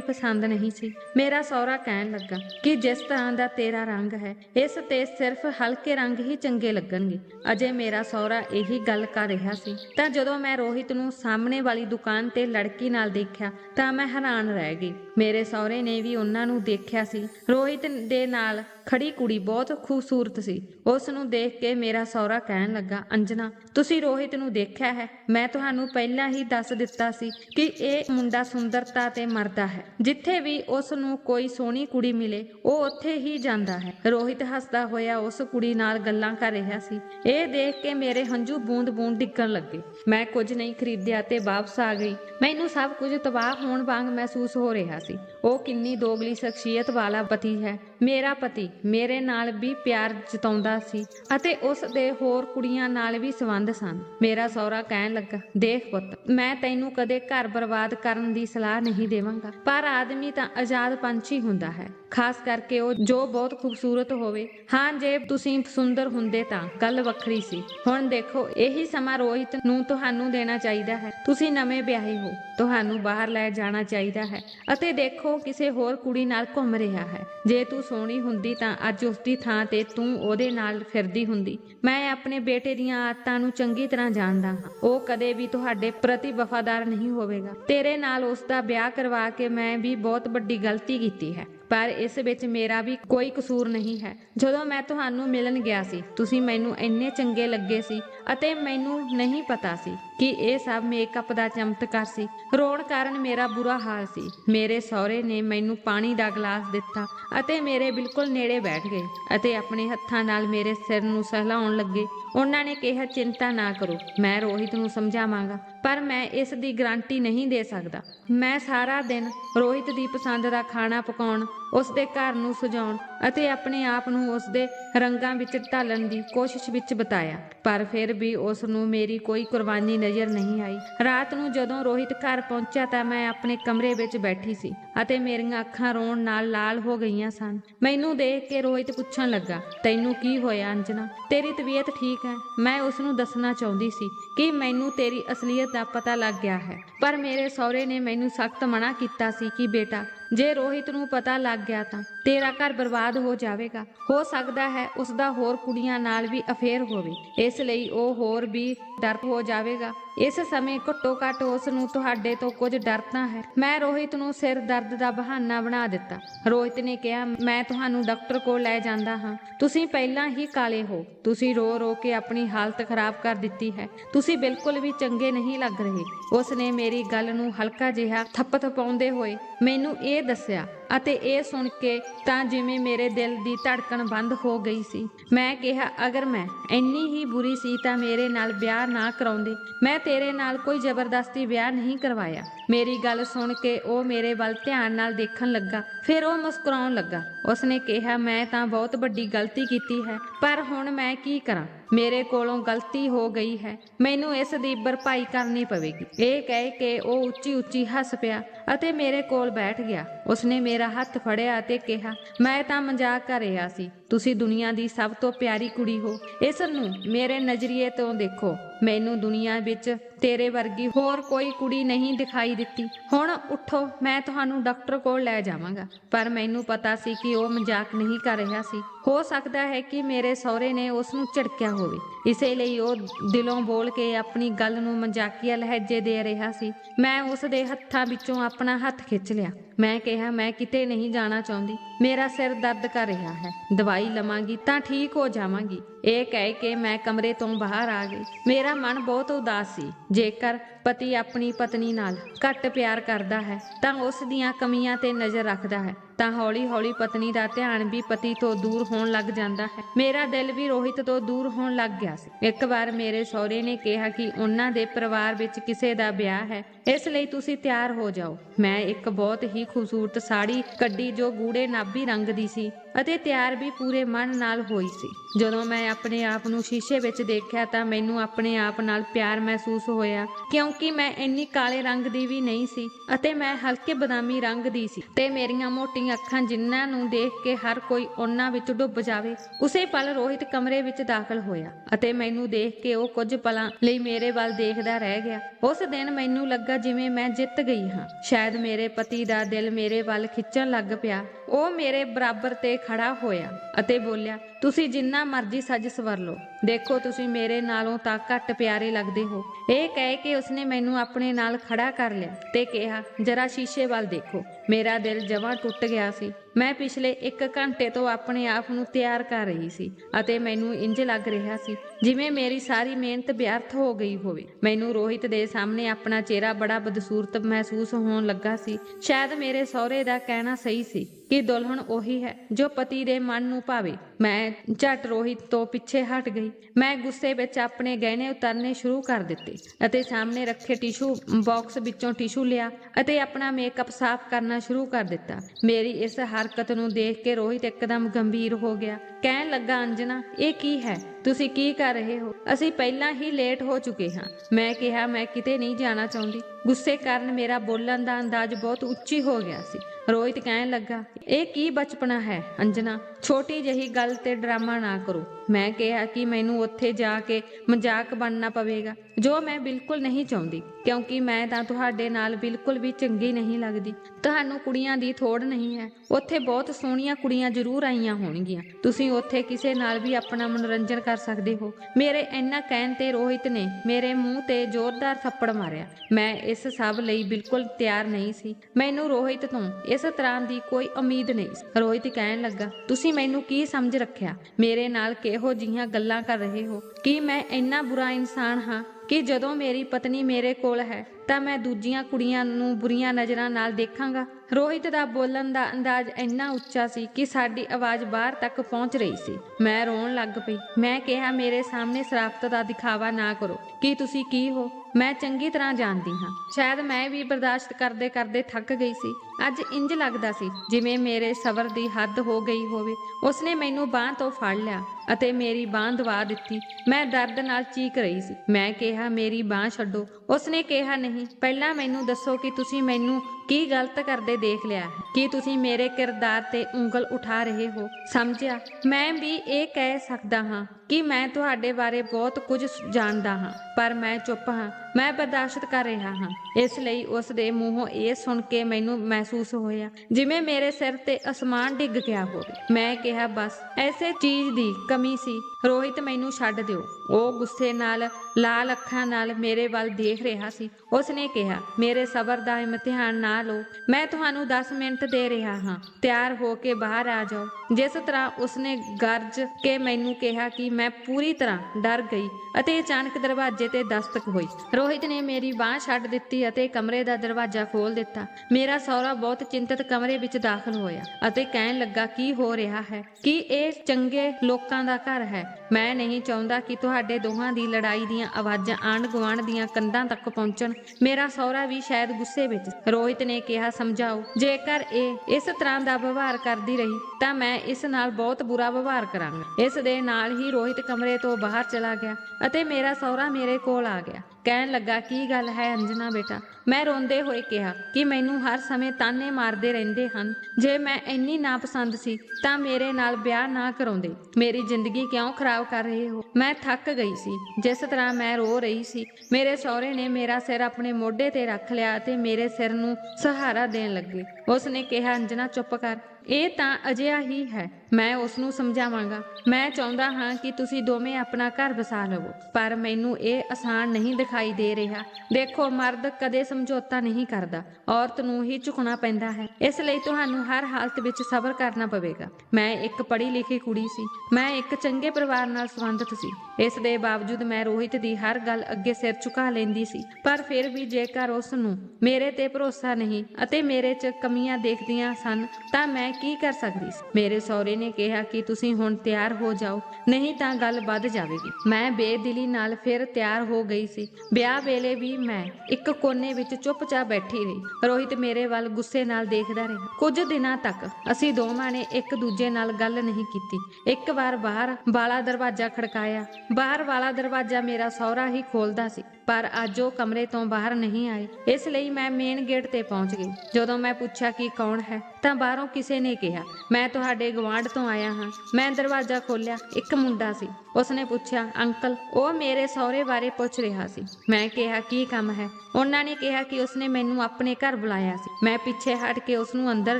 ਪਸੰਦ ਨਹੀਂ ਸੀ। ਮੇਰਾ ਸਹੁਰਾ ਕਹਿਣ ਲੱਗਾ ਕਿ ਜਿਸ ਤਰ੍ਹਾਂ ਦਾ ਤੇਰਾ ਰੰਗ ਹੈ, ਇਸ ਤੇ ਸਿਰਫ ਹਲਕੇ ਰੰਗ ਹੀ ਚੰਗੇ ਲੱਗਣਗੇ। ਅਜੇ ਮੇਰਾ ਸਹੁਰਾ ਇਹੀ ਗੱਲ ਕਰ ਰਿਹਾ ਸੀ। ਤਾਂ ਜਦੋਂ ਮੈਂ ਰੋਹਿਤ ਨੂੰ ਸਾਹਮਣੇ ਵਾਲੀ ਦੁਕਾਨ ਤੇ ਲੜਕੀ ਨਾਲ ਦੇਖਿਆ ਤਾਂ ਮੈਂ ਹੈਰਾਨ ਰਹਿ ਗਈ। ਮੇਰੇ ਸਹੁਰੇ ਨੇ ਵੀ ਉਹਨਾਂ ਨੂੰ ਦੇਖਿਆ ਸੀ। ਰੋਹਿਤ ਦੇ ਨਾਲ ਖੜੀ ਕੁੜੀ ਬਹੁਤ ਖੂਬਸੂਰਤ ਸੀ। ਉਸ ਨੂੰ ਦੇਖ ਕੇ ਮੇਰਾ ਸਹੁਰਾ ਕਹਿਣ ਲੱਗਾ, ਅੰਜਨਾ, ਤੁਸੀਂ ਰੋਹਿਤ ਨੂੰ ਦੇਖਿਆ ਹੈ? ਮੈਂ ਤੁਹਾਨੂੰ ਪਹਿਲਾਂ ਹੀ ਦੱਸ ਦਿੱਤਾ ਸੀ ਕਿ ਇਹ ਮੁੰਡਾ ਸੁੰਦਰਤਾ ਤੇ ਮਰਦਾ ਹੈ। ਜਿੱਥੇ ਵੀ ਉਸ ਨੂੰ ਕੋਈ ਸੋਹਣੀ ਕੁੜੀ ਮਿਲੇ, ਉਹ ਉੱਥੇ ਹੀ ਜਾਂਦਾ ਹੈ। ਰੋਹਿਤ ਹੱਸਦਾ ਹੋਇਆ ਉਸ ਕੁੜੀ ਨਾਲ ਗੱਲਾਂ ਕਰ ਰਿਹਾ ਸੀ। ਇਹ ਦੇਖ ਕੇ ਮੇਰੇ ਹੰਝੂ ਬੂੰਦ-ਬੂੰਦ ਡਿੱਗਣ ਲੱਗੇ। ਮੈਂ ਕੁਝ ਨਹੀਂ ਖਰੀਦਿਆ ਤੇ ਵਾਪਸ ਆ ਗਈ। ਮੈਨੂੰ ਸਭ ਕੁਝ ਤਬਾਹ ਹੋਣ ਵਾਂਗ ਮਹਿਸੂਸ ਹੋ ਰਿਹਾ ਸੀ। ਉਹ ਕਿੰਨੀ ਦੋਗਲੀ ਸ਼ਖਸੀਅਤ ਵਾਲਾ ਪਤੀ ਹੈ। ਮੇਰਾ ਪਤੀ ਮੇਰੇ ਨਾਲ ਵੀ ਪਿਆਰ ਜਤਾਉਂਦਾ ਸੀ ਅਤੇ ਉਸ ਦੇ ਹੋਰ ਕੁੜੀਆਂ ਨਾਲ ਵੀ ਸੰਬੰਧ ਸਨ। ਮੇਰਾ ਸਹੁਰਾ ਕਹਿਣ ਲੱਗਾ, ਦੇਖ ਪੁੱਤ, ਮੈਂ ਤੈਨੂੰ ਕਦੇ ਘਰ ਬਰਬਾਦ ਕਰਨ ਦੀ ਸਲਾਹ ਨਹੀਂ ਦੇਵਾਂਗਾ, ਪਰ ਆਦਮੀ ਤਾਂ ਆਜ਼ਾਦ ਪੰਛੀ ਹੁੰਦਾ ਹੈ। ਖਾਸ ਕਰਕੇ ਉਹ ਜੋ ਬਹੁਤ ਖੂਬਸੂਰਤ ਹੋਵੇ। ਹਾਂ, ਜੇ ਤੁਸੀਂ ਸੁੰਦਰ ਹੁੰਦੇ ਤਾਂ ਗੱਲ ਵੱਖਰੀ ਸੀ। ਹੁਣ ਦੇਖੋ, ਇਹੀ ਸਮਾਂ ਰੋਹਿਤ ਨੂੰ ਤੁਹਾਨੂੰ ਦੇਣਾ ਚਾਹੀਦਾ ਹੈ। ਤੁਸੀਂ ਨਵੇਂ ਵਿਆਹੇ ਹੋ, ਤੁਹਾਨੂੰ ਬਾਹਰ ਲੈ ਜਾਣਾ ਚਾਹੀਦਾ ਹੈ ਅਤੇ ਦੇਖੋ, ਕਿਸੇ ਹੋਰ ਕੁੜੀ ਨਾਲ ਘੁੰਮ ਰਿਹਾ ਹੈ। ਜੇ ਤੂੰ ਸੋਹਣੀ ਹੁੰਦੀ ਤਾਂ ਅੱਜ ਉਸ ਦੀ ਥਾਂ ਤੇ ਤੂੰ ਉਹਦੇ ਨਾਲ ਫਿਰਦੀ ਹੁੰਦੀ। ਮੈਂ ਆਪਣੇ ਬੇਟੇ ਦੀਆਂ ਆਦਤਾਂ ਨੂੰ ਚੰਗੀ ਤਰ੍ਹਾਂ ਜਾਣਦਾ ਹਾਂ। ਉਹ ਕਦੇ ਵੀ ਤੁਹਾਡੇ ਪ੍ਰਤੀ ਵਫਾਦਾਰ ਨਹੀਂ ਹੋਵੇਗਾ। ਤੇਰੇ ਨਾਲ ਉਸ ਦਾ ਵਿਆਹ ਕਰਵਾ ਕੇ ਮੈਂ ਵੀ ਬਹੁਤ ਵੱਡੀ ਗਲਤੀ ਕੀਤੀ ਹੈ। ਪਰ ਇਸ ਵਿੱਚ ਮੇਰਾ ਵੀ ਕੋਈ ਕਸੂਰ ਨਹੀਂ ਹੈ। ਜਦੋਂ ਮੈਂ ਤੁਹਾਨੂੰ ਮਿਲਣ ਗਿਆ ਸੀ, ਤੁਸੀਂ ਮੈਨੂੰ ਇੰਨੇ ਚੰਗੇ ਲੱਗੇ ਸੀ ਅਤੇ ਮੈਨੂੰ ਨਹੀਂ ਪਤਾ ਸੀ। ਕਿ ਇਹ ਸਭ ਮੇਕਅਪ ਦਾ ਚਮਤਕਾਰ ਸੀ। ਰੋਣ ਕਾਰਨ ਮੇਰਾ ਬੁਰਾ ਹਾਲ ਸੀ। ਮੇਰੇ ਸਹੁਰੇ ਨੇ ਮੈਨੂੰ ਪਾਣੀ ਦਾ ਗਲਾਸ ਦਿੱਤਾ ਅਤੇ ਮੇਰੇ ਬਿਲਕੁਲ ਨੇੜੇ ਬੈਠ ਗਏ ਅਤੇ ਆਪਣੇ ਹੱਥਾਂ ਨਾਲ ਮੇਰੇ ਸਿਰ ਨੂੰ ਸਹਿਲਾਉਣ ਲੱਗੇ। ਉਹਨਾਂ ਨੇ ਕਿਹਾ, ਚਿੰਤਾ ਨਾ ਕਰੋ, ਮੈਂ ਰੋਹਿਤ ਨੂੰ ਸਮਝਾਵਾਂਗਾ, ਪਰ ਮੈਂ ਇਸ ਦੀ ਗਾਰੰਟੀ ਨਹੀਂ ਦੇ ਸਕਦਾ। ਮੈਂ ਸਾਰਾ ਦਿਨ ਰੋਹਿਤ ਦੀ ਪਸੰਦ ਦਾ ਖਾਣਾ ਪਕਾਉਣ ਉਸ ਦੇ ਘਰ ਨੂੰ ਸਜਾਉਣ ਅਤੇ ਆਪਣੇ ਆਪ ਨੂੰ ਉਸ ਦੇ ਰੰਗਾਂ ਵਿੱਚ ਢਾਲਣ ਦੀ ਕੋਸ਼ਿਸ਼ ਵਿੱਚ ਬਿਤਾਇਆ। ਪਰ ਫਿਰ ਵੀ ਉਸ ਨੂੰ ਮੇਰੀ ਕੋਈ ਕੁਰਬਾਨੀ ਨਜ਼ਰ ਨਹੀਂ ਆਈ। ਰਾਤ ਨੂੰ ਜਦੋਂ ਰੋਹਿਤ ਘਰ ਪਹੁੰਚਿਆ ਤਾਂ ਮੈਂ ਆਪਣੇ ਕਮਰੇ ਵਿੱਚ ਬੈਠੀ ਸੀ ਅਤੇ ਮੇਰੀਆਂ ਅੱਖਾਂ ਰੋਣ ਨਾਲ ਲਾਲ ਹੋ ਗਈਆਂ ਸਨ। ਮੈਨੂੰ ਦੇਖ ਕੇ ਰੋਹਿਤ ਪੁੱਛਣ ਲੱਗਾ, ਤੈਨੂੰ ਕੀ ਹੋਇਆ ਅੰਜਨਾ? ਤੇਰੀ ਤਬੀਅਤ ਠੀਕ ਹੈ? ਮੈਂ ਉਸ ਨੂੰ ਦੱਸਣਾ ਚਾਹੁੰਦੀ ਸੀ ਕਿ ਮੈਨੂੰ ਤੇਰੀ ਅਸਲੀਅਤ ਦਾ ਪਤਾ ਲੱਗ ਗਿਆ ਹੈ। ਪਰ ਮੇਰੇ ਸਹੁਰੇ ਨੇ ਮੈਨੂੰ ਸਖਤ ਮਨਾ ਕੀਤਾ ਸੀ ਕਿ ਬੇਟਾ ਜੇ ਰੋਹਿਤ ਨੂੰ ਪਤਾ ਲੱਗ ਗਿਆ ਤਾਂ ਤੇਰਾ ਘਰ ਬਰਬਾਦ ਹੋ ਜਾਵੇਗਾ। ਹੋ ਸਕਦਾ ਹੈ ਉਸ ਦਾ ਹੋਰ ਕੁੜੀਆਂ ਨਾਲ ਵੀ ਅਫੇਅਰ ਹੋਵੇ। ਇਸ ਲਈ ਉਹ ਹੋਰ ਵੀ ਡਰ ਹੋ ਜਾਵੇਗਾ। ਇਸ ਸਮੇਂ ਘੱਟੋ ਘੱਟ ਉਸ ਨੂੰ ਤੁਹਾਡੇ ਤੋਂ ਕੁਝ ਡਰ ਤਾਂ ਹੈ। ਮੈਂ ਰੋਹਿਤ ਨੂੰ ਸਿਰ ਦਰਦ ਦਾ ਬਹਾਨਾ ਬਣਾ ਦਿੱਤਾ। ਰੋਹਿਤ ਨੇ ਕਿਹਾ, ਮੈਂ ਤੁਹਾਨੂੰ ਡਾਕਟਰ ਕੋਲ ਲੈ ਜਾਂਦਾ ਹਾਂ। ਤੁਸੀਂ ਪਹਿਲਾਂ ਹੀ ਕਾਲੇ ਹੋ। ਤੁਸੀਂ ਰੋ ਰੋ ਕੇ ਆਪਣੀ ਹਾਲਤ ਖਰਾਬ ਕਰ ਦਿੱਤੀ ਹੈ। ਤੁਸੀਂ ਬਿਲਕੁਲ ਵੀ ਚੰਗੇ ਨਹੀਂ ਲੱਗ ਰਹੇ। ਉਸ ਨੇ ਮੇਰੀ ਗੱਲ ਨੂੰ ਹਲਕਾ ਜਿਹਾ ਥੱਪ ਥਪਾਉਂਦੇ ਹੋਏ ਮੈਨੂੰ ਇਹ ਦੱਸਿਆ ਅਤੇ ਇਹ ਸੁਣ ਕੇ ਤਾਂ ਜਿਵੇਂ ਮੇਰੇ ਦਿਲ ਦੀ ਧੜਕਣ ਬੰਦ ਹੋ ਗਈ ਸੀ। ਮੈਂ ਕਿਹਾ, ਅਗਰ ਮੈਂ ਇੰਨੀ ਹੀ ਬੁਰੀ ਸੀ ਤਾਂ ਮੇਰੇ ਨਾਲ ਵਿਆਹ ਨਾ ਕਰਾਉਂਦੇ। ਮੈਂ ਤੇਰੇ ਨਾਲ ਕੋਈ ਜ਼ਬਰਦਸਤੀ ਵਿਆਹ ਨਹੀਂ ਕਰਵਾਇਆ। ਮੇਰੀ ਗੱਲ ਸੁਣ ਕੇ ਉਹ ਮੇਰੇ ਵੱਲ ਧਿਆਨ ਨਾਲ ਦੇਖਣ ਲੱਗਾ। ਫਿਰ ਉਹ ਮੁਸਕਰਾਉਣ ਲੱਗਾ। ਉਸਨੇ ਕਿਹਾ, ਮੈਂ ਤਾਂ ਬਹੁਤ ਵੱਡੀ ਗਲਤੀ ਕੀਤੀ ਹੈ। ਪਰ ਹੁਣ ਮੈਂ ਕੀ ਕਰਾਂ? ਮੇਰੇ ਕੋਲੋਂ ਗਲਤੀ ਹੋ ਗਈ ਹੈ। ਮੈਨੂੰ ਇਸ ਦੀ ਭਰਪਾਈ ਕਰਨੀ ਪਵੇਗੀ। ਇਹ ਕਹਿ ਕੇ ਉਹ ਉੱਚੀ ਉੱਚੀ ਹੱਸ ਪਿਆ ਅਤੇ ਮੇਰੇ ਕੋਲ ਬੈਠ ਗਿਆ। ਉਸਨੇ ਮੇਰਾ ਹੱਥ ਫੜਿਆ ਅਤੇ ਕਿਹਾ, ਮੈਂ ਤਾਂ ਮਜ਼ਾਕ ਕਰ ਰਿਹਾ ਸੀ। ਤੁਸੀਂ ਦੁਨੀਆ ਦੀ ਸਭ ਤੋਂ ਪਿਆਰੀ ਕੁੜੀ ਹੋ। ਇਸ ਨੂੰ ਮੇਰੇ ਨਜ਼ਰੀਏ ਤੋਂ ਦੇਖੋ। ਮੈਨੂੰ ਦੁਨੀਆ ਵਿੱਚ ਤੇਰੇ ਵਰਗੀ ਹੋਰ ਕੋਈ ਕੁੜੀ ਨਹੀਂ ਦਿਖਾਈ ਦਿੱਤੀ। ਹੁਣ ਉੱਠੋ, ਮੈਂ ਤੁਹਾਨੂੰ ਡਾਕਟਰ ਕੋਲ ਲੈ ਜਾਵਾਂਗਾ। ਪਰ ਮੈਨੂੰ ਪਤਾ ਸੀ ਕਿ ਉਹ ਮਜ਼ਾਕ ਨਹੀਂ ਕਰ ਰਿਹਾ ਸੀ। ਹੋ ਸਕਦਾ ਹੈ ਕਿ ਮੇਰੇ ਸਹੁਰੇ ਨੇ ਉਸ ਨੂੰ ਝਿੜਕਿਆ ਹੋਵੇ। ਇਸੇ ਲਈ ਉਹ ਦਿਲੋਂ ਬੋਲ ਕੇ ਆਪਣੀ ਗੱਲ ਨੂੰ ਮਜ਼ਾਕੀਆ ਲਹਿਜੇ ਦੇ ਰਿਹਾ ਸੀ। ਮੈਂ ਉਸ ਦੇ ਹੱਥਾਂ ਵਿੱਚੋਂ ਆਪਣਾ ਹੱਥ ਖਿੱਚ ਲਿਆ। ਮੈਂ ਕਿਹਾ, ਮੈਂ ਕਿਤੇ ਨਹੀਂ ਜਾਣਾ ਚਾਹੁੰਦੀ। ਮੇਰਾ ਸਿਰ ਦਰਦ ਕਰ ਰਿਹਾ ਹੈ। ਦਵਾਈ ਲਵਾਂਗੀ ਤਾਂ ਠੀਕ ਹੋ ਜਾਵਾਂਗੀ। ਇਹ ਕਹਿ ਕੇ ਮੈਂ ਕਮਰੇ ਤੋਂ ਬਾਹਰ ਆ ਗਈ। ਮੇਰਾ ਮਨ ਬਹੁਤ ਉਦਾਸ ਸੀ। ਜੇਕਰ ਪਤੀ ਆਪਣੀ ਪਤਨੀ ਨਾਲ ਘੱਟ ਪਿਆਰ ਕਰਦਾ ਹੈ, ਤਾਂ ਉਸ ਦੀਆਂ ਕਮੀਆਂ ਤੇ ਨਜ਼ਰ ਰੱਖਦਾ ਹੈ, ਤਾਂ ਹੌਲੀ-ਹੌਲੀ ਪਤਨੀ ਦਾ ਧਿਆਨ ਵੀ ਪਤੀ ਤੋਂ ਦੂਰ ਹੋਣ ਲੱਗ ਜਾਂਦਾ ਹੈ। ਮੇਰਾ ਦਿਲ ਵੀ ਰੋਹਿਤ ਤੋਂ ਦੂਰ ਹੋਣ ਲੱਗ ਗਿਆ ਸੀ। ਇੱਕ ਵਾਰ ਮੇਰੇ ਸਹੁਰੇ ਨੇ ਕਿਹਾ ਕਿ ਉਹਨਾਂ ਦੇ ਪਰਿਵਾਰ ਵਿੱਚ ਕਿਸੇ ਦਾ ਵਿਆਹ ਹੈ ਇਸ ਲਈ ਤੁਸੀਂ ਤਿਆਰ ਹੋ ਜਾਓ। ਮੈਂ ਇੱਕ ਬਹੁਤ ਹੀ ਖੂਬਸੂਰਤ ਸਾੜੀ ਕੱਢੀ ਜੋ ਗੂੜੇ ਨਾਭੀ ਰੰਗ ਦੀ ਸੀ ਅਤੇ ਤਿਆਰ ਵੀ ਪੂਰੇ ਮਨ ਨਾਲ ਹੋਈ ਸੀ। ਜਦੋਂ ਮੈਂ ਆਪਣੇ ਆਪ ਨੂੰ ਸ਼ੀਸ਼ੇ ਵਿੱਚ ਦੇਖਿਆ ਤਾਂ ਮੈਨੂੰ ਆਪਣੇ ਆਪ ਨਾਲ ਪਿਆਰ ਮਹਿਸੂਸ ਹੋਇਆ, ਕਿਉਂਕਿ ਮੈਂ ਇੰਨੀ ਕਾਲੇ ਰੰਗ ਦੀ ਵੀ ਨਹੀਂ ਸੀ ਅਤੇ ਮੈਂ ਹਲਕੇ ਬਦਾਮੀ ਰੰਗ ਦੀ ਸੀ ਤੇ ਮੇਰੀਆਂ ਮੋਟੀਆਂ ਅੱਖਾਂ ਜਿਨ੍ਹਾਂ ਨੂੰ ਦੇਖ ਕੇ ਹਰ ਕੋਈ ਉਹਨਾਂ ਵਿੱਚ ਡੁੱਬ ਜਾਵੇ, ਉਸੇ ਪਲ ਰੋਹਿਤ ਕਮਰੇ ਵਿੱਚ ਦਾਖਲ ਹੋਇਆ ਅਤੇ ਮੈਨੂੰ ਦੇਖ ਕੇ ਉਹ ਕੁਝ ਪਲਾਂ ਲਈ ਮੇਰੇ ਵੱਲ ਦੇਖਦਾ ਰਹਿ ਗਿਆ। ਉਸ ਦਿਨ ਮੈਨੂੰ ਲੱਗਾ ਜਿਵੇਂ ਮੈਂ ਜਿੱਤ ਗਈ ਹਾਂ। ਸ਼ਾਇਦ ਮੇਰੇ ਪਤੀ ਦਾ ਦਿਲ ਮੇਰੇ ਵੱਲ ਖਿੱਚਣ ਲੱਗ ਪਿਆ। ਉਹ ਮੇਰੇ ਬਰਾਬਰ ਤੇ ਖੜਾ ਹੋਇਆ ਅਤੇ ਬੋਲਿਆ, ਤੁਸੀਂ ਜਿੰਨਾ ਮਰਜ਼ੀ ਸੱਜ ਸਵਰ ਲਓ। ਦੇਖੋ ਤੁਸੀਂ ਮੇਰੇ ਨਾਲੋਂ ਤਾਂ ਘੱਟ ਪਿਆਰੇ ਲੱਗਦੇ ਹੋ। ਇਹ ਕਹਿ ਕੇ ਉਸਨੇ ਮੈਨੂੰ ਆਪਣੇ ਨਾਲ ਖੜਾ ਕਰ ਲਿਆ ਤੇ ਕਿਹਾ, ਜਰਾ ਸ਼ੀਸ਼ੇ ਵੱਲ ਦੇਖੋ। ਮੇਰਾ ਦਿਲ ਜਮਾਂ ਟੁੱਟ ਗਿਆ ਸੀ। ਮੈਂ ਪਿਛਲੇ 1 ਘੰਟੇ ਤੋਂ ਆਪਣੇ ਆਪ ਨੂੰ ਤਿਆਰ ਕਰ ਰਹੀ ਸੀ ਅਤੇ ਮੈਨੂੰ ਇੰਜ ਲੱਗ ਰਿਹਾ ਸੀ ਜਿਵੇਂ ਮੇਰੀ ਸਾਰੀ ਮਿਹਨਤ ਵਿਅਰਥ ਹੋ ਗਈ ਹੋਵੇ। ਮੈਨੂੰ ਰੋਹਿਤ ਦੇ ਸਾਹਮਣੇ ਆਪਣਾ ਚਿਹਰਾ ਬੜਾ ਬਦਸੂਰਤ ਮਹਿਸੂਸ ਹੋਣ ਲੱਗਾ ਸੀ। ਸ਼ਾਇਦ ਮੇਰੇ ਸਹੁਰੇ ਦਾ ਕਹਿਣਾ ਸਹੀ ਸੀ। ਕਿ ਦੁਲਹਨ ਉਹੀ ਹੈ ਜੋ ਪਤੀ ਦੇ ਮਨ ਨੂੰ ਭਾਵੇ। ਮੈਂ ਝਟ ਰੋਹਿਤ ਤੋਂ ਪਿੱਛੇ ਹਟ ਗਈ। ਮੈਂ ਗੁੱਸੇ ਵਿੱਚ ਆਪਣੇ ਗਹਿਣੇ ਉਤਾਰਨੇ ਸ਼ੁਰੂ ਕਰ ਦਿੱਤੇ ਅਤੇ ਸਾਹਮਣੇ ਰੱਖੇ ਟਿਸ਼ੂ ਬਾਕਸ ਵਿੱਚੋਂ ਟਿਸ਼ੂ ਲਿਆ ਅਤੇ ਆਪਣਾ ਮੇਕਅਪ ਸਾਫ਼ ਕਰਨਾ ਸ਼ੁਰੂ ਕਰ ਦਿੱਤਾ। ਮੇਰੀ ਇਸ ਹਰਕਤ ਨੂੰ ਦੇਖ ਕੇ ਰੋਹਿਤ ਇੱਕਦਮ ਗੰਭੀਰ ਹੋ ਗਿਆ। ਕਹਿਣ ਲੱਗਾ, ਅੰਜਨਾ, ਇਹ ਕੀ ਹੈ? ਤੁਸੀਂ ਕੀ ਕਰ ਰਹੇ ਹੋ? ਅਸੀਂ ਪਹਿਲਾਂ ਹੀ ਲੇਟ ਹੋ ਚੁੱਕੇ ਹਾਂ। ਮੈਂ ਕਿਹਾ, ਮੈਂ ਕਿਤੇ ਨਹੀਂ ਜਾਣਾ ਚਾਹੁੰਦੀ। ਗੁੱਸੇ ਕਾਰਨ ਮੇਰਾ ਬੋਲਣ ਦਾ ਅੰਦਾਜ਼ ਬਹੁਤ ਉੱਚੀ ਹੋ ਗਿਆ ਸੀ। ਰੋਹਿਤ ਕਹਿਣ ਲੱਗਾ, ਇਹ ਕੀ ਬਚਪਨਾ ਹੈ, ਅੰਜਨਾ? ਛੋਟੀ ਜਹੀ ਗੱਲ ਤੇ ਡਰਾਮਾ ਨਾ ਕਰੋ। ਮੈਂ ਕਿਹਾ ਕਿ ਮੈਨੂੰ ਉੱਥੇ ਜਾ ਕੇ ਮਜ਼ਾਕ ਬਣਨਾ ਪਵੇਗਾ। ਜੋ ਮੈਂ ਬਿਲਕੁਲ ਨਹੀਂ ਚਾਹੁੰਦੀ, ਕਿਉਂਕਿ ਮੈਂ ਤਾਂ ਤੁਹਾਡੇ ਨਾਲ ਬਿਲਕੁਲ ਵੀ ਚੰਗੀ ਨਹੀਂ ਲੱਗਦੀ। ਤੁਹਾਨੂੰ ਕੁੜੀਆਂ ਦੀ ਥੋੜ ਨਹੀਂ ਹੈ। ਉੱਥੇ ਬਹੁਤ ਸੋਹਣੀਆਂ ਕੁੜੀਆਂ ਜ਼ਰੂਰ ਆਈਆਂ ਹੋਣਗੀਆਂ। ਤੁਸੀਂ ਉੱਥੇ ਕਿਸੇ ਨਾਲ ਵੀ ਆਪਣਾ ਮਨੋਰੰਜਨ ਕਰ ਸਕਦੇ ਹੋ। ਮੇਰੇ ਇੰਨਾ ਕਹਿਣ ਤੇ ਰੋਹਿਤ ਨੇ ਮੇਰੇ ਮੂੰਹ ਤੇ ਜ਼ੋਰਦਾਰ ਥੱਪੜ ਮਾਰਿਆ। ਮੈਂ ਇਸ ਸਭ ਲਈ ਬਿਲਕੁਲ ਤਿਆਰ ਨਹੀਂ ਸੀ। ਮੈਨੂੰ ਰੋਹਿਤ ਤੋਂ ਇਸ ਤਰ੍ਹਾਂ ਦੀ ਕੋਈ ਉਮੀਦ ਨਹੀਂ ਸੀ। ਰੋਹਿਤ ਕਹਿਣ ਲੱਗਾ, ਤੁਸੀਂ ਮੈਨੂੰ ਕੀ ਸਮਝ ਰੱਖਿਆ? ਮੇਰੇ ਨਾਲ ਕਿਹੋ ਜਿਹੀਆਂ ਗੱਲਾਂ ਕਰ ਰਹੇ ਹੋ? ਕੀ ਮੈਂ ਇੰਨਾ ਬੁਰਾ ਇਨਸਾਨ ਹਾਂ ਕਿ ਜਦੋਂ ਮੇਰੀ ਪਤਨੀ ਮੇਰੇ ਕੋਲ ਹੈ, ਤਾਂ ਮੈਂ ਦੂਜੀਆਂ ਕੁੜੀਆਂ ਨੂੰ ਬੁਰੀਆਂ ਨਜ਼ਰਾਂ ਨਾਲ ਦੇਖਾਂਗਾ? ਰੋਹਿਤ ਦਾ ਬੋਲਣ ਦਾ ਅੰਦਾਜ਼ ਇੰਨਾ ਉੱਚਾ ਸੀ ਕਿ ਸਾਡੀ ਆਵਾਜ਼ ਬਾਹਰ ਤੱਕ ਪਹੁੰਚ ਰਹੀ ਸੀ। ਮੈਂ ਰੋਣ ਲੱਗ ਪਈ। ਮੈਂ ਕਿਹਾ, ਮੇਰੇ ਸਾਹਮਣੇ ਸ਼ਰਾਫਤ ਦਾ ਦਿਖਾਵਾ ਨਾ ਕਰੋ। ਕਿ ਤੁਸੀਂ ਕੀ ਹੋ? ਮੈਂ ਚੰਗੀ ਤਰ੍ਹਾਂ ਜਾਣਦੀ ਹਾਂ। ਸ਼ਾਇਦ ਮੈਂ ਵੀ ਬਰਦਾਸ਼ਤ ਕਰਦੇ ਕਰਦੇ ਥੱਕ ਗਈ ਸੀ। ਅੱਜ ਇੰਜ ਲੱਗਦਾ ਸੀ, ਜਿਵੇਂ ਮੇਰੇ ਸਬਰ ਦੀ ਹੱਦ ਹੋ ਗਈ ਹੋਵੇ। ਉਸਨੇ ਮੈਨੂੰ ਬਾਹ ਤੋਂ ਫੜ ਲਿਆ ਅਤੇ ਮੇਰੀ ਬਾਹ ਦਵਾ ਦਿੱਤੀ। ਮੈਂ ਦਰਦ ਨਾਲ ਚੀਕ ਰਹੀ ਸੀ। ਮੈਂ ਕਿਹਾ, ਮੇਰੀ ਬਾਹ ਛੱਡੋ। ਉਸਨੇ ਕਿਹਾ, ਨਹੀਂ, ਪਹਿਲਾਂ ਮੈਨੂੰ ਦੱਸੋ ਕਿ ਤੁਸੀਂ ਮੈਨੂੰ ਕੀ ਗਲਤ ਕਰਦੇ ਦੇਖ ਲਿਆ ਕੀ ਤੁਸੀਂ ਮੇਰੇ ਕਿਰਦਾਰ ਤੇ ਉਂਗਲ ਉਠਾ ਰਹੇ ਹੋ? ਸਮਝਿਆ, ਮੈਂ ਵੀ ਇਹ ਕਹਿ ਸਕਦਾ ਹਾਂ ਕਿ ਮੈਂ ਤੁਹਾਡੇ ਬਾਰੇ ਬਹੁਤ ਕੁਝ ਜਾਣਦਾ ਹਾਂ, ਪਰ ਮੈਂ ਚੁੱਪ ਹਾਂ। ਮੈਂ ਬਰਦਾਸ਼ਤ ਕਰ ਰਿਹਾ ਹਾਂ। ਇਸ ਲਈ ਉਸ ਦੇ ਮੂੰਹੋਂ ਇਹ ਸੁਣ ਕੇ ਮੈਨੂੰ ਮੈਂ ਮਹਿਸੂਸ ਹੋਇਆ। ਜਿਵੇਂ ਮੇਰੇ ਸਿਰ ਤੇ ਅਸਮਾਨ ਡਿੱਗ ਗਿਆ ਹੋਵੇ। ਮੈਂ ਕਿਹਾ, ਬਸ, ਐਸੇ ਚੀਜ਼ ਦੀ ਕਮੀ ਸੀ। ਰੋਹਿਤ, ਮੈਨੂੰ ਛੱਡ ਦਿਓ। ਉਹ ਗੁੱਸੇ ਨਾਲ, ਲਾਲ ਅੱਖਾਂ ਨਾਲ ਮੇਰੇ ਵੱਲ ਦੇਖ ਰਿਹਾ ਸੀ। ਉਸਨੇ ਕਿਹਾ, ਮੇਰੇ ਸਬਰ ਦਾ ਇਮਤਿਹਾਨ ਨਾ ਲਓ। ਮੈਂ ਤੁਹਾਨੂੰ 10 ਮਿੰਟ ਦੇ ਰਿਹਾ ਹਾਂ। ਤਿਆਰ ਹੋ ਕੇ ਬਾਹਰ ਆ ਜਾਓ। ਜਿਸ ਤਰ੍ਹਾਂ ਉਸਨੇ ਗਰਜ ਕੇ ਮੈਨੂੰ ਕਿਹਾ ਕਿ ਮੈਂ ਪੂਰੀ ਤਰ੍ਹਾਂ ਡਰ ਗਈ ਅਤੇ ਅਚਾਨਕ ਦਰਵਾਜ਼ੇ ਤੇ ਦਸਤਕ ਹੋਈ। ਰੋਹਿਤ ਨੇ ਮੇਰੀ ਬਾਹ ਛੱਡ ਦਿੱਤੀ ਅਤੇ ਕਮਰੇ ਦਾ ਦਰਵਾਜ਼ਾ ਖੋਲ ਦਿੱਤਾ। ਮੇਰਾ ਸਹੁਰਾ ਬਹੁਤ ਚਿੰਤਤ ਕਮਰੇ ਵਿੱਚ ਦਾਖਲ ਹੋਇਆ ਅਤੇ ਕਹਿਣ ਲੱਗਾ, ਕੀ ਹੋ ਰਿਹਾ ਹੈ? ਕੀ ਇਹ ਚੰਗੇ ਲੋਕਾਂ ਦਾ ਘਰ ਹੈ? ਮੈਂ ਨਹੀਂ ਚਾਹੁੰਦਾ ਕਿ ਤੁਹਾਡੇ ਦੋਹਾਂ ਦੀ ਲੜਾਈ ਦੀਆਂ ਆਵਾਜ਼ਾਂ ਆਂਢ ਗੁਆਂਢ ਦੀਆਂ ਕੰਧਾਂ ਤੱਕ ਪਹੁੰਚਣ, ਮੇਰਾ ਸਹੁਰਾ ਵੀ ਸ਼ਾਇਦ ਗੁੱਸੇ ਵਿੱਚ। ਰੋਹਿਤ ਨੇ ਕਿਹਾ, ਸਮਝਾਓ, ਜੇਕਰ ਇਹ ਇਸ ਤਰ੍ਹਾਂ ਦਾ ਵਿਵਹਾਰ ਕਰਦੀ ਰਹੀ, ਤਾਂ ਮੈਂ ਇਸ ਨਾਲ ਬਹੁਤ ਬੁਰਾ ਵਿਵਹਾਰ ਕਰਾਂਗਾ। ਇਸ ਦੇ ਨਾਲ ਹੀ ਰੋਹਿਤ ਕਮਰੇ ਤੋਂ ਬਾਹਰ ਚਲਾ ਗਿਆ ਅਤੇ ਮੇਰਾ ਸਹੁਰਾ ਮੇਰੇ ਕੋਲ ਆ ਗਿਆ। ਕਹਿਣ ਲੱਗਾ, ਕੀ ਗੱਲ ਹੈ ਅੰਜਨਾ ਬੇਟਾ? ਮੈਂ ਰੋਂਦੇ ਹੋਏ ਕਿਹਾ ਕਿ ਮੈਨੂੰ ਹਰ ਸਮੇਂ ਤਾਨੇ ਮਾਰਦੇ ਰਹਿੰਦੇ ਹਨ। ਜੇ ਮੈਂ ਇੰਨੀ ਨਾਪਸੰਦ ਸੀ, ਤਾਂ ਮੇਰੇ ਨਾਲ ਵਿਆਹ ਨਾ ਕਰਾਉਂਦੇ। ਮੇਰੀ ਜ਼ਿੰਦਗੀ ਕਿਉਂ ਖਰਾਬ ਕਰ ਰਹੇ ਹੋ? ਮੈਂ ਥੱਕ ਗਈ ਸੀ। ਜਿਸ ਤਰ੍ਹਾਂ ਮੈਂ ਰੋ ਰਹੀ ਸੀ, ਮੇਰੇ ਸਹੁਰੇ ਨੇ ਮੇਰਾ ਸਿਰ ਆਪਣੇ ਮੋਢੇ ਤੇ ਰੱਖ ਲਿਆ ਤੇ ਮੇਰੇ ਸਿਰ ਨੂੰ ਸਹਾਰਾ ਦੇਣ ਲੱਗੇ। ਉਸ ਨੇ ਕਿਹਾ, ਅੰਜਨਾ, ਚੁੱਪ ਕਰ। ਇਹ ਤਾਂ ਅਜਿਹਾ ਹੀ ਹੈ। ਮੈਂ ਉਸ ਨੂੰ ਸਮਝਾਵਾਂਗਾ। ਮੈਂ ਚਾਹੁੰਦਾ ਹਾਂ ਕਿ ਤੁਸੀਂ ਦੋਵੇਂ ਆਪਣਾ ਘਰ ਵਸਾ ਲਵੋ, ਪਰ ਮੈਨੂੰ ਇਹ ਆਸਾਨ ਨਹੀਂ ਦਿਖਾਈ ਦੇ ਰਿਹਾ। ਦੇਖੋ, ਮਰਦ ਕਦੇ ਸਮਝੌਤਾ ਨਹੀਂ ਕਰਦਾ। ਔਰਤ ਨੂੰ ਹੀ ਝੁਕਣਾ ਪੈਂਦਾ ਹੈ। ਇਸ ਲਈ ਤੁਹਾਨੂੰ ਹਰ ਹਾਲਤ ਵਿੱਚ ਸਬਰ ਕਰਨਾ ਪਵੇਗਾ। ਮੈਂ ਇੱਕ ਪੜ੍ਹੀ ਲਿਖੀ ਕੁੜੀ ਸੀ। ਮੈਂ ਇੱਕ ਚੰਗੇ ਪਰਿਵਾਰ ਨਾਲ ਸੰਬੰਧਿਤ ਸੀ। ਇਸ ਦੇ ਬਾਵਜੂਦ ਮੈਂ ਰੋਹਿਤ ਦੀ ਹਰ ਗੱਲ ਅੱਗੇ ਸਿਰ ਝੁਕਾ ਲੈਂਦੀ ਸੀ। ਪਰ ਫਿਰ ਵੀ ਜੇਕਰ ਉਸ ਨੂੰ ਮੇਰੇ ਤੇ ਭਰੋਸਾ ਨਹੀਂ ਅਤੇ ਮੇਰੇ 'ਚ ਕਮੀਆਂ ਦੇਖਦੀਆਂ ਸਨ, ਤਾਂ ਮੈਂ ਕੀ ਕਰ ਸਕਦੀ ਸੀ? ਮੇਰੇ ਸਹੁਰੇ ਨੇ ਕਿਹਾ ਕਿ ਤੁਸੀਂ ਹੁਣ ਤਿਆਰ ਹੋ ਜਾਓ, ਨਹੀਂ ਤਾਂ ਗੱਲ ਵੱਧ ਜਾਵੇਗੀ। ਮੈਂ ਬੇਦਿਲੀ ਨਾਲ ਫਿਰ ਤਿਆਰ ਹੋ ਗਈ ਸੀ। ਵਿਆਹ ਵੇਲੇ ਵੀ ਮੈਂ ਇੱਕ ਕੋਨੇ ਵਿੱਚ ਚੁੱਪਚਾਪ ਬੈਠੀ ਰਹੀ। ਰੋਹਿਤ ਮੇਰੇ ਵੱਲ ਗੁੱਸੇ ਨਾਲ ਦੇਖਦਾ ਰਿਹਾ। ਕੁਝ ਦਿਨਾਂ ਤੱਕ ਅਸੀਂ ਦੋਵਾਂ ਨੇ ਇੱਕ ਦੂਜੇ ਨਾਲ ਗੱਲ ਨਹੀਂ ਕੀਤੀ। ਇੱਕ ਵਾਰ ਬਾਹਰ ਵਾਲਾ ਦਰਵਾਜ਼ਾ ਖੜਕਾਇਆ। ਬਾਹਰ ਵਾਲਾ ਦਰਵਾਜ਼ਾ ਮੇਰਾ ਸਹੁਰਾ ਹੀ ਖੋਲਦਾ ਸੀ, ਪਰ ਅੱਜ ਉਹ ਕਮਰੇ ਤੋਂ ਬਾਹਰ ਨਹੀਂ ਆਏ। ਇਸ ਲਈ ਮੈਂ ਮੇਨ ਗੇਟ ਤੇ ਪਹੁੰਚ ਗਈ। ਜਦੋਂ ਮੈਂ ਪੁੱਛਿਆ ਕਿ ਕੌਣ ਹੈ, ਤਾਂ ਬਾਹਰੋਂ ਕਿਸੇ ਨੇ ਕਿਹਾ, ਮੈਂ ਤੁਹਾਡੇ ਗਵਾਂਢ ਤੋਂ ਆਇਆ ਹਾਂ। ਮੈਂ ਦਰਵਾਜ਼ਾ ਖੋਲ੍ਹਿਆ, ਇੱਕ ਮੁੰਡਾ ਸੀ। ਉਸਨੇ ਪੁੱਛਿਆ, ਅੰਕਲ, ਉਹ ਮੇਰੇ ਸਹੁਰੇ ਬਾਰੇ ਪੁੱਛ ਰਿਹਾ ਸੀ। ਮੈਂ ਕਿਹਾ, ਕੀ ਕੰਮ ਹੈ? ਉਹਨਾਂ ਨੇ ਕਿਹਾ ਕਿ ਉਸਨੇ ਮੈਨੂੰ ਆਪਣੇ ਘਰ ਬੁਲਾਇਆ ਸੀ। ਮੈਂ ਪਿੱਛੇ ਹਟ ਕੇ ਉਸ ਨੂੰ ਅੰਦਰ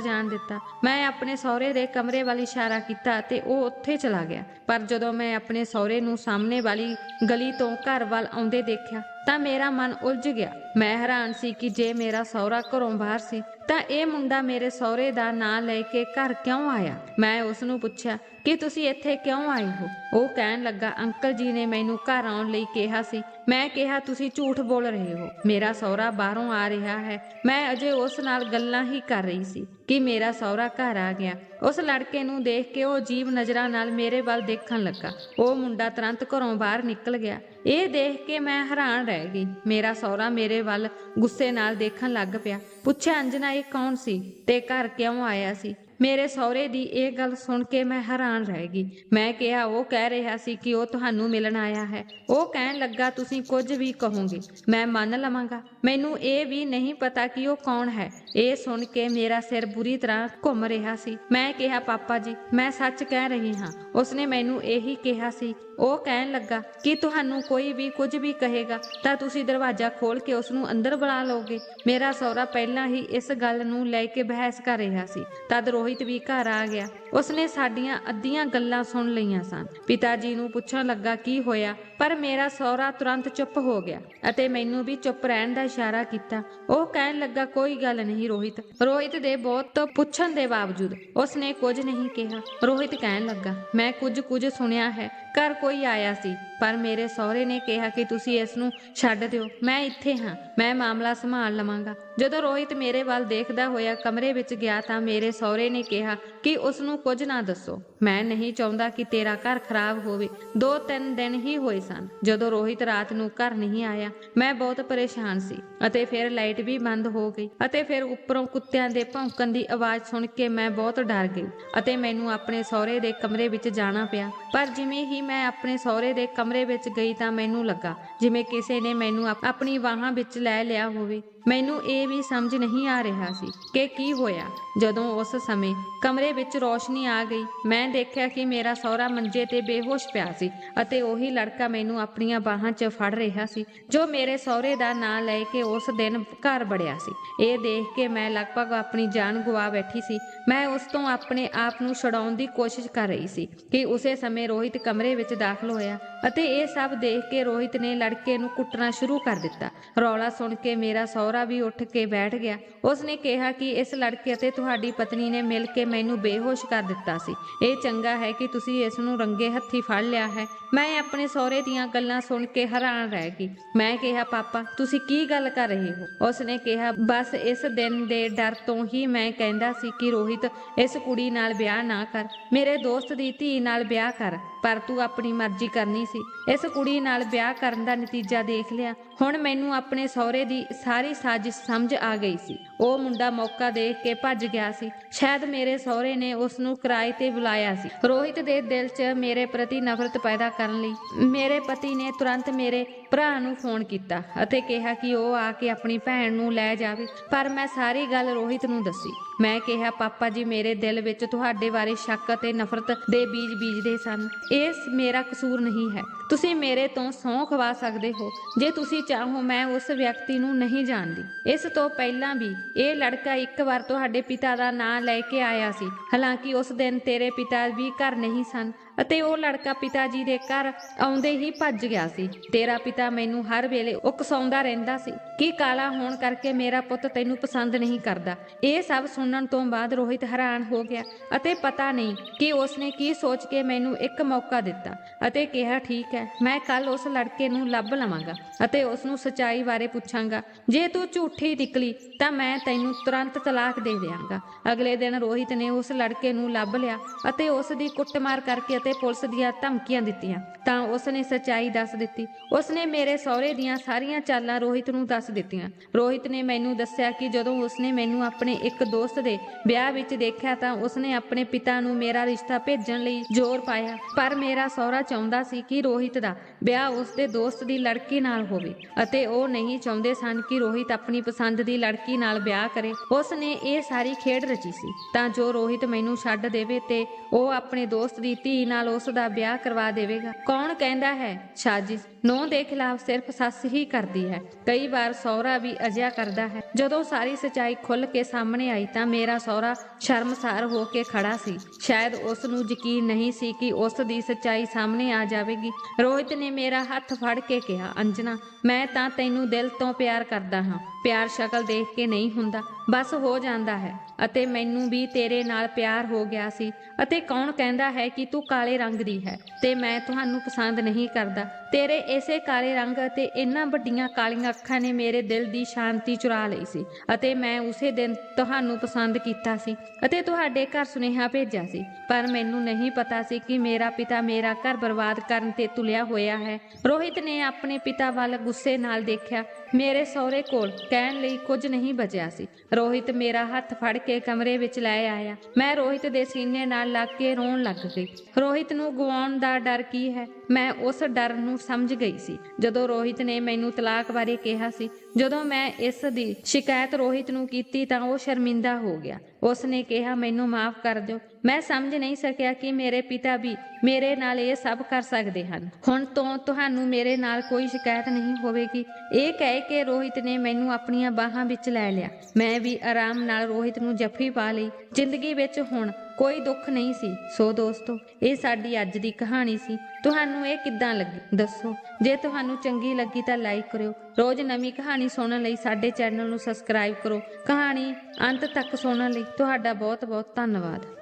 ਜਾਣ ਦਿੱਤਾ। ਮੈਂ ਆਪਣੇ ਸਹੁਰੇ ਦੇ ਕਮਰੇ ਵੱਲ ਇਸ਼ਾਰਾ ਕੀਤਾ ਤੇ ਉਹ ਉੱਥੇ ਚਲਾ ਗਿਆ। ਪਰ ਜਦੋਂ ਮੈਂ ਆਪਣੇ ਸਹੁਰੇ ਨੂੰ ਸਾਹਮਣੇ ਵਾਲੀ ਗਲੀ ਤੋਂ ਘਰ ਵੱਲ ਆਉਂਦੇ ਦੇਖਿਆ, ਤਾਂ ਮੇਰਾ ਮਨ ਉਲਝ ਗਿਆ। ਮੈਂ ਹੈਰਾਨ ਸੀ ਕਿ ਜੇ ਮੇਰਾ ਸਹੁਰਾ ਘਰੋਂ ਬਾਹਰ ਸੀ, ਤਾਂ ਇਹ ਮੁੰਡਾ ਮੇਰੇ ਸਹੁਰੇ ਦਾ ਨਾਂ ਲੈ ਕੇ ਘਰ ਕਿਉਂ ਆਇਆ? ਮੈਂ ਉਸ ਨੂੰ ਪੁੱਛਿਆ, ਕਿ ਤੁਸੀਂ ਇੱਥੇ ਕਿਉਂ ਆਏ ਹੋ? ਉਹ ਕਹਿਣ ਲੱਗਾ, ਅੰਕਲ ਜੀ ਨੇ ਮੈਨੂੰ ਘਰ ਆਉਣ ਲਈ ਕਿਹਾ ਸੀ। ਮੈਂ ਕਿਹਾ, ਤੁਸੀਂ ਝੂਠ ਬੋਲ ਰਹੇ ਹੋ। ਮੇਰਾ ਸਹੁਰਾ ਬਾਹਰੋਂ ਆ ਰਿਹਾ ਹੈ। ਮੈਂ ਅਜੇ ਉਸ ਨਾਲ ਗੱਲਾਂ ਹੀ ਕਰ ਰਹੀ ਸੀ ਕਿ ਮੇਰਾ ਸਹੁਰਾ ਘਰ ਆ ਗਿਆ। ਉਸ ਲੜਕੇ ਨੂੰ ਦੇਖ ਕੇ ਉਹ ਅਜੀਬ ਨਜ਼ਰਾਂ ਨਾਲ ਮੇਰੇ ਵੱਲ ਦੇਖਣ ਲੱਗਾ। ਉਹ ਮੁੰਡਾ ਤੁਰੰਤ ਘਰੋਂ ਬਾਹਰ ਨਿਕਲ ਗਿਆ। ਇਹ ਦੇਖ ਕੇ ਮੈਂ ਹੈਰਾਨ ਰਹਿ ਗਈ। ਮੇਰਾ ਸਹੁਰਾ ਮੇਰੇ ਵੱਲ ਗੁੱਸੇ ਨਾਲ ਦੇਖਣ ਲੱਗ ਪਿਆ। ਪੁੱਛਿਆ, ਅੰਜਨਾ, ਇਹ ਕੌਣ ਸੀ? ਤੇ ਘਰ ਕਿਉਂ ਆਇਆ ਸੀ? ਮੇਰੇ ਸਹੁਰੇ ਦੀ ਇਹ ਗੱਲ ਸੁਣ ਕੇ ਮੈਂ ਹੈਰਾਨ ਰਹਿ ਗਈ। ਮੈਂ ਕਿਹਾ, ਉਹ ਕਹਿ ਰਿਹਾ ਸੀ ਕਿ ਉਹ ਤੁਹਾਨੂੰ ਮਿਲਣ ਆਇਆ ਹੈ। ਉਹ ਕਹਿਣ ਲੱਗਾ, ਤੁਸੀਂ ਕੁਝ ਵੀ ਕਹੋਗੇ, ਮੈਂ ਮੰਨ ਲਵਾਂਗਾ। ਮੈਨੂੰ ਇਹ ਵੀ ਨਹੀਂ ਪਤਾ ਕਿ ਉਹ ਕੌਣ ਹੈ। ਇਹ ਸੁਣ ਕੇ ਮੇਰਾ ਸਿਰ ਬੁਰੀ ਤਰ੍ਹਾਂ ਘੁੰਮ ਰਿਹਾ ਸੀ। ਮੈਂ ਕਿਹਾ, ਪਾਪਾ ਜੀ, ਮੈਂ ਸੱਚ ਕਹਿ ਰਹੀ ਹਾਂ। ਉਸਨੇ ਮੈਨੂੰ ਇਹੀ ਕਿਹਾ ਸੀ। ਉਹ ਕਹਿਣ ਲੱਗਾ, ਕਿ ਤੁਹਾਨੂੰ ਕੋਈ ਵੀ ਕੁਝ ਵੀ ਕਹੇਗਾ, ਤਾਂ ਤੁਸੀਂ ਦਰਵਾਜ਼ਾ ਖੋਲ ਕੇ ਉਸ ਨੂੰ ਅੰਦਰ ਬੁਲਾ ਲਓਗੇ। ਮੇਰਾ ਸਹੁਰਾ ਪਹਿਲਾਂ ਹੀ ਇਸ ਗੱਲ ਨੂੰ ਲੈ ਕੇ ਬਹਿਸ ਕਰ ਰਿਹਾ ਸੀ। ਤਦ ਰੋਹਿਤ ਵੀ ਘਰ ਆ ਗਿਆ। ਉਸਨੇ ਸਾਡੀਆਂ ਅੱਧੀਆਂ ਗੱਲਾਂ ਸੁਣ ਲਈਆਂ ਸਨ। ਪਿਤਾ ਜੀ ਨੂੰ ਪੁੱਛਣ ਲੱਗਾ, ਕੀ ਹੋਇਆ? ਪਰ ਮੇਰਾ ਸਹੁਰਾ ਤੁਰੰਤ ਚੁੱਪ ਹੋ ਗਿਆ ਅਤੇ ਮੈਨੂੰ ਵੀ ਚੁੱਪ ਰਹਿਣ ਦਾ ਇਸ਼ਾਰਾ ਕੀਤਾ। ਉਹ ਕਹਿਣ ਲੱਗਾ, ਕੋਈ ਗੱਲ ਨਹੀਂ ਰੋਹਿਤ। ਰੋਹਿਤ ਦੇ ਬਹੁਤ ਪੁੱਛਣ ਦੇ ਬਾਵਜੂਦ ਉਸਨੇ ਕੁਝ ਨਹੀਂ ਕਿਹਾ। ਰੋਹਿਤ ਕਹਿਣ ਲੱਗਾ, ਮੈਂ ਕੁਝ ਕੁਝ ਸੁਣਿਆ ਹੈ। ਘਰ ਕੋਈ ਆਇਆ ਸੀ, ਪਰ ਮੇਰੇ ਸਹੁਰੇ ਨੇ ਕਿਹਾ ਕਿ ਤੁਸੀਂ ਇਸ ਨੂੰ ਛੱਡ ਦਿਓ। ਮੈਂ ਇੱਥੇ ਹਾਂ। ਮੈਂ ਮਾਮਲਾ ਸੰਭਾਲ ਲਵਾਂਗਾ। ਜਦੋਂ ਰੋਹਿਤ ਮੇਰੇ ਵੱਲ ਦੇਖਦਾ ਹੋਇਆ ਕਮਰੇ ਵਿੱਚ ਗਿਆ ਤਾਂ ਮੇਰੇ ਸਹੁਰੇ ਨੇ ਕਿਹਾ ਕਿ ਉਸ ਨੂੰ ਕੁਝ ਨਾ ਦੱਸੋ। ਮੈਂ ਨਹੀਂ ਚਾਹੁੰਦਾ ਕਿ ਤੇਰਾ ਘਰ ਖਰਾਬ ਹੋਵੇ। ਦੋ ਤਿੰਨ ਦਿਨ ਹੀ ਹੋਏ ਸਨ। ਜਦੋਂ ਰੋਹਿਤ ਰਾਤ ਨੂੰ ਘਰ ਨਹੀਂ ਆਇਆ, ਮੈਂ ਬਹੁਤ ਪਰੇਸ਼ਾਨ ਸੀ ਅਤੇ ਫਿਰ ਲਾਈਟ ਵੀ ਬੰਦ ਹੋ ਗਈ ਅਤੇ ਫਿਰ ਉੱਪਰੋਂ ਕੁੱਤਿਆਂ ਦੇ ਭੌਂਕਣ ਦੀ ਆਵਾਜ਼ ਸੁਣ ਕੇ ਮੈਂ ਬਹੁਤ ਡਰ ਗਈ ਅਤੇ ਮੈਨੂੰ ਆਪਣੇ ਸਹੁਰੇ ਦੇ ਕਮਰੇ ਵਿੱਚ ਜਾਣਾ ਪਿਆ। ਪਰ ਜਿਵੇਂ ਹੀ ਮੈਂ ਆਪਣੇ ਸਹੁਰੇ ਦੇ ਕਮਰੇ ਵਿੱਚ ਗਈ ਤਾਂ ਮੈਨੂੰ ਲੱਗਾ ਜਿਵੇਂ ਕਿਸੇ ਨੇ ਮੈਨੂੰ ਆਪਣੀ ਬਾਹਾਂ ਵਿੱਚ ਲੈ ਲਿਆ ਹੋਵੇ। ਮੈਨੂੰ ਇਹ ਵੀ ਸਮਝ ਨਹੀਂ ਆ ਰਿਹਾ ਸੀ ਕਿ ਕੀ ਹੋਇਆ। ਜਦੋਂ ਉਸ ਸਮੇਂ ਕਮਰੇ ਵਿੱਚ ਰੋਸ਼ ਰੋਸ਼ਨੀ ਆ ਗਈ। ਮੈਂ ਦੇਖਿਆ ਕਿ ਮੇਰਾ ਸਹੁਰਾ ਮੰਜੇ ਤੇ ਬੇਹੋਸ਼ ਪਿਆ ਸੀ ਅਤੇ ਉਹੀ ਲੜਕਾ ਮੈਨੂੰ ਆਪਣੀਆਂ ਬਾਹਾਂ 'ਚ ਫੜ ਰਿਹਾ ਸੀ, ਜੋ ਮੇਰੇ ਸਹੁਰੇ ਦਾ ਨਾਂ ਲੈ ਕੇ ਉਸ ਦਿਨ ਘਰ ਵੜਿਆ ਸੀ। ਇਹ ਦੇਖ ਕੇ ਮੈਂ ਲਗਭਗ ਆਪਣੀ ਜਾਨ ਗਵਾ ਬੈਠੀ ਸੀ। ਮੈਂ ਉਸ ਤੋਂ ਆਪਣੇ ਆਪ ਨੂੰ ਛਡਾਉਣ ਦੀ ਕੋਸ਼ਿਸ਼ ਕਰ ਰਹੀ ਸੀ ਕਿ ਉਸੇ ਸਮੇਂ ਰੋਹਿਤ ਕਮਰੇ ਵਿੱਚ ਦਾਖਲ ਹੋਇਆ ਅਤੇ ਇਹ ਸਭ ਦੇਖ ਕੇ ਰੋਹਿਤ ਨੇ ਲੜਕੇ ਨੂੰ ਕੁੱਟਣਾ ਸ਼ੁਰੂ ਕਰ ਦਿੱਤਾ। ਰੌਲਾ ਸੁਣ ਕੇ ਮੇਰਾ ਸਹੁਰਾ ਵੀ ਉੱਠ ਕੇ ਬੈਠ ਗਿਆ। ਉਸਨੇ ਕਿਹਾ ਕਿ ਇਸ ਲੜਕੇ ਅਤੇ ਤੁਹਾਡੀ ਪਤਨੀ ਨੇ ਮਿਲ ਕੇ ਮੈਨੂੰ ਬੇਹੋਸ਼ ਕਰ ਦਿੱਤਾ ਸੀ। ਇਹ ਚੰਗਾ ਹੈ ਕਿ ਤੁਸੀਂ ਇਸ ਨੂੰ ਰੰਗੇ ਹੱਥੀ ਫੜ ਲਿਆ ਹੈ। ਮੈਂ ਆਪਣੇ ਸਹੁਰੇ ਦੀਆਂ ਗੱਲਾਂ ਸੁਣ ਕੇ ਹੈਰਾਨ ਰਹਿ ਗਈ। ਮੈਂ ਕਿਹਾ, ਪਾਪਾ, ਤੁਸੀਂ ਕੀ ਗੱਲ ਕਰ ਰਹੇ ਹੋ? ਉਸਨੇ ਕਿਹਾ, ਬਸ ਇਸ ਦਿਨ ਦੇ ਡਰ ਤੋਂ ਹੀ ਮੈਂ ਕਹਿੰਦਾ ਸੀ ਕਿ ਰੋਹਿਤ ਇਸ ਕੁੜੀ ਨਾਲ ਵਿਆਹ ਨਾ ਕਰ। ਮੇਰੇ ਦੋਸਤ ਦੀ ਧੀ ਨਾਲ ਵਿਆਹ ਕਰ, ਪਰ ਤੂੰ ਆਪਣੀ ਮਰਜ਼ੀ ਕਰਨੀ ਸੀ। ਇਸ ਕੁੜੀ ਨਾਲ ਵਿਆਹ ਕਰਨ ਦਾ ਨਤੀਜਾ ਦੇਖ ਲਿਆ। ਹੁਣ ਮੈਨੂੰ ਆਪਣੇ ਸਹੁਰੇ ਦੀ ਸਾਰੀ ਸਾਜ਼ਿਸ਼ ਸਮਝ ਆ ਗਈ ਸੀ। ਉਹ ਮੁੰਡਾ ਮੌਕਾ ਦੇਖ ਕੇ ਭੱਜ ਗਿਆ ਸੀ। ਸ਼ਾਇਦ ਮੇਰੇ ਸਹੁਰੇ ਨੇ ਉਸ ਨੂੰ ਕਿਰਾਏ ਤੇ ਬੁਲਾਇਆ ਸੀ। ਰੋਹਿਤ ਦੇ ਦਿਲ 'ਚ ਮੇਰੇ ਪ੍ਰਤੀ ਨਫ਼ਰਤ ਪੈਦਾ ਕਰਨ ਲਈ ਮੇਰੇ ਪਤੀ ਨੇ ਤੁਰੰਤ ਮੇਰੇ ਭਰਾ ਨੂੰ ਫੋਨ ਕੀਤਾ ਅਤੇ ਕਿਹਾ ਕਿ ਉਹ ਆ ਕੇ ਆਪਣੀ ਭੈਣ ਨੂੰ ਲੈ ਜਾਵੇ। ਪਰ ਮੈਂ ਸਾਰੀ ਗੱਲ ਰੋਹਿਤ ਨੂੰ ਦੱਸੀ। ਮੈਂ ਕਿਹਾ, ਪਾਪਾ ਜੀ, ਮੇਰੇ ਦਿਲ ਵਿੱਚ ਤੁਹਾਡੇ ਬਾਰੇ ਸ਼ੱਕ ਅਤੇ ਨਫ਼ਰਤ ਦੇ ਬੀਜ ਬੀਜਦੇ ਸਨ। ਇਹ ਮੇਰਾ ਕਸੂਰ ਨਹੀਂ ਹੈ। ਤੁਸੀਂ ਮੇਰੇ ਤੋਂ ਸਹੁੰ ਖਵਾ ਸਕਦੇ ਹੋ। ਜੇ ਤੁਸੀਂ ਚਾਹੋ, ਮੈਂ ਉਸ ਵਿਅਕਤੀ ਨੂੰ ਨਹੀਂ ਜਾਣਦੀ। ਇਸ ਤੋਂ ਪਹਿਲਾਂ ਵੀ ਇਹ ਲੜਕਾ ਇੱਕ ਵਾਰ ਤੁਹਾਡੇ ਪਿਤਾ ਦਾ ਨਾਂ ਲੈ ਕੇ ਆਇਆ ਸੀ। ਹਾਲਾਂਕਿ ਉਸ ਦਿਨ ਤੇਰੇ ਪਿਤਾ ਵੀ ਘਰ ਨਹੀਂ ਸਨ। ਅਤੇ ਉਹ ਲੜਕਾ ਪਿਤਾ ਜੀ ਦੇ ਘਰ ਆਉਂਦੇ ਹੀ ਭੱਜ ਗਿਆ ਸੀ। ਤੇਰਾ ਪਿਤਾ ਮੈਨੂੰ ਹਰ ਵੇਲੇ ਉਕਸਾਉਂਦਾ ਰਹਿੰਦਾ ਸੀ। ਕਿ ਕਾਲਾ ਹੋਣ ਕਰਕੇ ਮੇਰਾ ਪੁੱਤ ਤੈਨੂੰ ਪਸੰਦ ਨਹੀਂ ਕਰਦਾ? ਇਹ ਸਭ ਸੁਣਨ ਤੋਂ ਬਾਅਦ ਰੋਹਿਤ ਹੈਰਾਨ ਹੋ ਗਿਆ ਅਤੇ ਪਤਾ ਨਹੀਂ ਕਿ ਉਸਨੇ ਕੀ ਸੋਚ ਕੇ ਮੈਨੂੰ ਇੱਕ ਮੌਕਾ ਦਿੱਤਾ ਅਤੇ ਕਿਹਾ, ਠੀਕ ਹੈ, ਮੈਂ ਕੱਲ ਉਸ ਲੜਕੇ ਨੂੰ ਲੱਭ ਲਵਾਂਗਾ ਅਤੇ ਉਸ ਨੂੰ ਸਚਾਈ ਬਾਰੇ ਪੁੱਛਾਂਗਾ। ਜੇ ਤੂੰ ਝੂਠੀ ਨਿਕਲੀ ਤਾਂ ਮੈਂ ਤੈਨੂੰ ਤੁਰੰਤ ਤਲਾਕ ਦੇ ਦਿਆਂਗਾ। ਅਗਲੇ ਦਿਨ ਰੋਹਿਤ ਨੇ ਉਸ ਲੜਕੇ ਨੂੰ ਲੱਭ ਲਿਆ ਅਤੇ ਉਸ ਦੀ ਕੁੱਟਮਾਰ ਕਰਕੇ ਅਤੇ ਪੁਲਿਸ ਦੀਆਂ ਧਮਕੀਆਂ ਦਿੱਤੀਆਂ, ਤਾਂ ਉਸ ਨੇ ਸਚਾਈ ਦੱਸ ਦਿੱਤੀ। ਉਸ ਨੇ ਮੇਰੇ ਸਹੁਰੇ ਦੀਆਂ ਸਾਰੀਆਂ ਚਾਲਾਂ ਰੋਹਿਤ ਨੂੰ ਦੱਸ ਦਿੱਤੀਆਂ। ਰੋਹਿਤ ਨੇ ਮੈਨੂੰ ਦੱਸਿਆ ਕਿ ਜਦੋਂ ਉਸਨੇ ਮੈਨੂੰ ਆਪਣੇ ਇੱਕ ਦੋਸਤ ਦੇ ਵਿਆਹ ਵਿੱਚ ਦੇਖਿਆ, ਤਾਂ ਉਸਨੇ ਆਪਣੇ ਪਿਤਾ ਨੂੰ ਮੇਰਾ ਰਿਸ਼ਤਾ ਭੇਜਣ ਲਈ ਜ਼ੋਰ ਪਾਇਆ। ਪਰ ਮੇਰਾ ਸਹੁਰਾ ਚਾਹੁੰਦਾ ਸੀ ਕਿ ਰੋਹਿਤ ਦਾ ਵਿਆਹ ਉਸਦੇ ਦੋਸਤ ਦੀ ਲੜਕੀ ਨਾਲ ਹੋਵੇ ਅਤੇ ਉਹ ਨਹੀਂ ਚਾਹੁੰਦੇ ਸਨ ਕਿ ਰੋਹਿਤ ਆਪਣੀ ਪਸੰਦ ਦੀ ਲੜਕੀ ਨਾਲ ਵਿਆਹ ਕਰੇ। ਉਸ ਨੇ ਇਹ ਸਾਰੀ ਖੇਡ ਰਚੀ ਸੀ, ਤਾਂ ਜੋ ਰੋਹਿਤ ਮੈਨੂੰ ਛੱਡ ਦੇਵੇ ਤੇ ਉਹ ਆਪਣੇ ਦੋਸਤ ਦੀ ਧੀ ਨਾਲ ਉਸ ਦਾ ਵਿਆਹ ਕਰਵਾ ਦੇਵੇਗਾ। ਕੌਣ ਕਹਿੰਦਾ ਹੈ, ਸਾਜ਼ਿਸ਼? ਨੌ ਦੇ ਖਿਲਾਫ ਸਿਰਫ ਸੱਸ ਹੀ ਕਰਦੀ ਹੈ। ਕਈ ਵਾਰ ਸਹੁਰਾ ਵੀ ਅਜਿਹਾ ਕਰਦਾ ਹੈ। ਜਦੋਂ ਸਾਰੀ ਸਚਾਈ ਖੁੱਲ ਕੇ ਸਾਹਮਣੇ ਆਈ ਤਾਂ ਮੇਰਾ ਸਹੁਰਾ ਸ਼ਰਮਸਾਰ ਹੋ ਕੇ ਖੜਾ ਸੀ। ਸ਼ਾਇਦ ਉਸ ਨੂੰ ਯਕੀਨ ਨਹੀਂ ਸੀ ਕਿ ਉਸ ਦੀ ਸਚਾਈ ਸਾਹਮਣੇ ਆ ਜਾਵੇਗੀ। ਰੋਹਿਤ ਨੇ ਮੇਰਾ ਹੱਥ ਫੜ ਕੇ ਕਿਹਾ, ਅੰਜਨਾ, ਮੈਂ ਤਾਂ ਤੈਨੂੰ ਦਿਲ ਤੋਂ ਪਿਆਰ ਕਰਦਾ ਹਾਂ। ਪਿਆਰ ਸ਼ਕਲ ਦੇਖ ਕੇ ਨਹੀਂ ਹੁੰਦਾ। ਬਸ ਹੋ ਜਾਂਦਾ ਹੈ। ਅਤੇ ਮੈਨੂੰ ਵੀ ਤੇਰੇ ਨਾਲ ਪਿਆਰ ਹੋ ਗਿਆ ਸੀ। ਅਤੇ ਕੌਣ ਕਹਿੰਦਾ ਹੈ ਕਿ ਤੂੰ ਕਾਲੇ ਰੰਗ ਦੀ ਹੈ? ਤੇ ਮੈਂ ਤੁਹਾਨੂੰ ਪਸੰਦ ਨਹੀਂ ਕਰਦਾ। ਤੇਰੇ ਇਸੇ ਕਾਲੇ ਰੰਗ ਅਤੇ ਇਹਨਾਂ ਵੱਡੀਆਂ ਕਾਲੀਆਂ ਅੱਖਾਂ ਨੇ ਮੇਰੇ ਦਿਲ ਦੀ ਸ਼ਾਂਤੀ ਚੁਰਾ ਲਈ ਸੀ। ਅਤੇ ਮੈਂ ਉਸੇ ਦਿਨ ਤੁਹਾਨੂੰ ਪਸੰਦ ਕੀਤਾ ਸੀ ਅਤੇ ਤੁਹਾਡੇ ਘਰ ਸੁਨੇਹਾ ਭੇਜਿਆ ਸੀ। ਪਰ ਮੈਨੂੰ ਨਹੀਂ ਪਤਾ ਸੀ ਕਿ ਮੇਰਾ ਪਿਤਾ ਮੇਰਾ ਘਰ ਬਰਬਾਦ ਕਰਨ ਤੇ ਤੁਲਿਆ ਹੋਇਆ ਹੈ। ਰੋਹਿਤ ਨੇ ਆਪਣੇ ਪਿਤਾ ਵੱਲ ਗੁੱਸੇ ਨਾਲ ਦੇਖਿਆ। ਮੇਰੇ ਸਹੁਰੇ ਕੋਲ ਕਹਿਣ ਲਈ ਕੁਝ ਨਹੀਂ ਬਚਿਆ ਸੀ। ਰੋਹਿਤ ਮੇਰਾ ਹੱਥ ਫੜ ਕੇ ਕਮਰੇ ਵਿੱਚ ਲੈ ਆਇਆ। ਮੈਂ ਰੋਹਿਤ ਦੇ ਸੀਨੇ ਨਾਲ ਲੱਗ ਕੇ ਰੋਣ ਲੱਗ ਗਈ। ਰੋਹਿਤ ਨੂੰ ਗਵਾਉਣ ਦਾ ਡਰ ਕੀ ਹੈ? ਮੈਂ ਉਸ ਡਰ ਨੂੰ ਸਮਝ ਗਈ ਸੀ। ਜਦੋਂ ਰੋਹਿਤ ਨੇ ਮੈਨੂੰ ਤਲਾਕ ਬਾਰੇ ਕਿਹਾ ਸੀ ਜਦੋਂ ਮੈਂ ਇਸ ਦੀ ਸ਼ਿਕਾਇਤ ਰੋਹਿਤ ਨੂੰ ਕੀਤੀ ਤਾਂ ਉਹ ਸ਼ਰਮਿੰਦਾ ਹੋ ਗਿਆ। ਉਸ ਨੇ ਕਿਹਾ, ਮੈਨੂੰ ਮਾਫ ਕਰ ਦਿਓ। ਮੈਂ ਸਮਝ ਨਹੀਂ ਸਕਿਆ ਕਿ ਮੇਰੇ ਪਿਤਾ ਵੀ ਮੇਰੇ ਨਾਲ ਇਹ ਸਭ ਕਰ ਸਕਦੇ ਹਨ। ਹੁਣ ਤੋਂ ਤੁਹਾਨੂੰ ਮੇਰੇ ਨਾਲ ਕੋਈ ਸ਼ਿਕਾਇਤ ਨਹੀਂ ਹੋਵੇਗੀ। ਇਹ ਕਹਿ ਕੇ ਰੋਹਿਤ ਨੇ ਮੈਨੂੰ ਆਪਣੀਆਂ ਬਾਹਾਂ ਵਿੱਚ ਲੈ ਲਿਆ। ਮੈਂ ਵੀ ਆਰਾਮ ਨਾਲ ਰੋਹਿਤ ਨੂੰ ਜੱਫੀ ਪਾ ਲਈ। ਜ਼ਿੰਦਗੀ ਵਿੱਚ ਹੁਣ ਕੋਈ ਦੁੱਖ ਨਹੀਂ ਸੀ। ਸੋ ਦੋਸਤੋ, ਇਹ ਸਾਡੀ ਅੱਜ ਦੀ ਕਹਾਣੀ ਸੀ। ਤੁਹਾਨੂੰ ਇਹ ਕਿੱਦਾਂ ਲੱਗੀ? ਦੱਸੋ। ਜੇ ਤੁਹਾਨੂੰ ਚੰਗੀ ਲੱਗੀ ਤਾਂ ਲਾਈਕ ਕਰਿਓ। ਰੋਜ਼ ਨਵੀਂ ਕਹਾਣੀ ਸੁਣਨ ਲਈ ਸਾਡੇ ਚੈਨਲ ਨੂੰ ਸਬਸਕ੍ਰਾਈਬ ਕਰੋ। ਕਹਾਣੀ ਅੰਤ ਤੱਕ ਸੁਣਨ ਲਈ ਤੁਹਾਡਾ ਬਹੁਤ ਬਹੁਤ ਧੰਨਵਾਦ।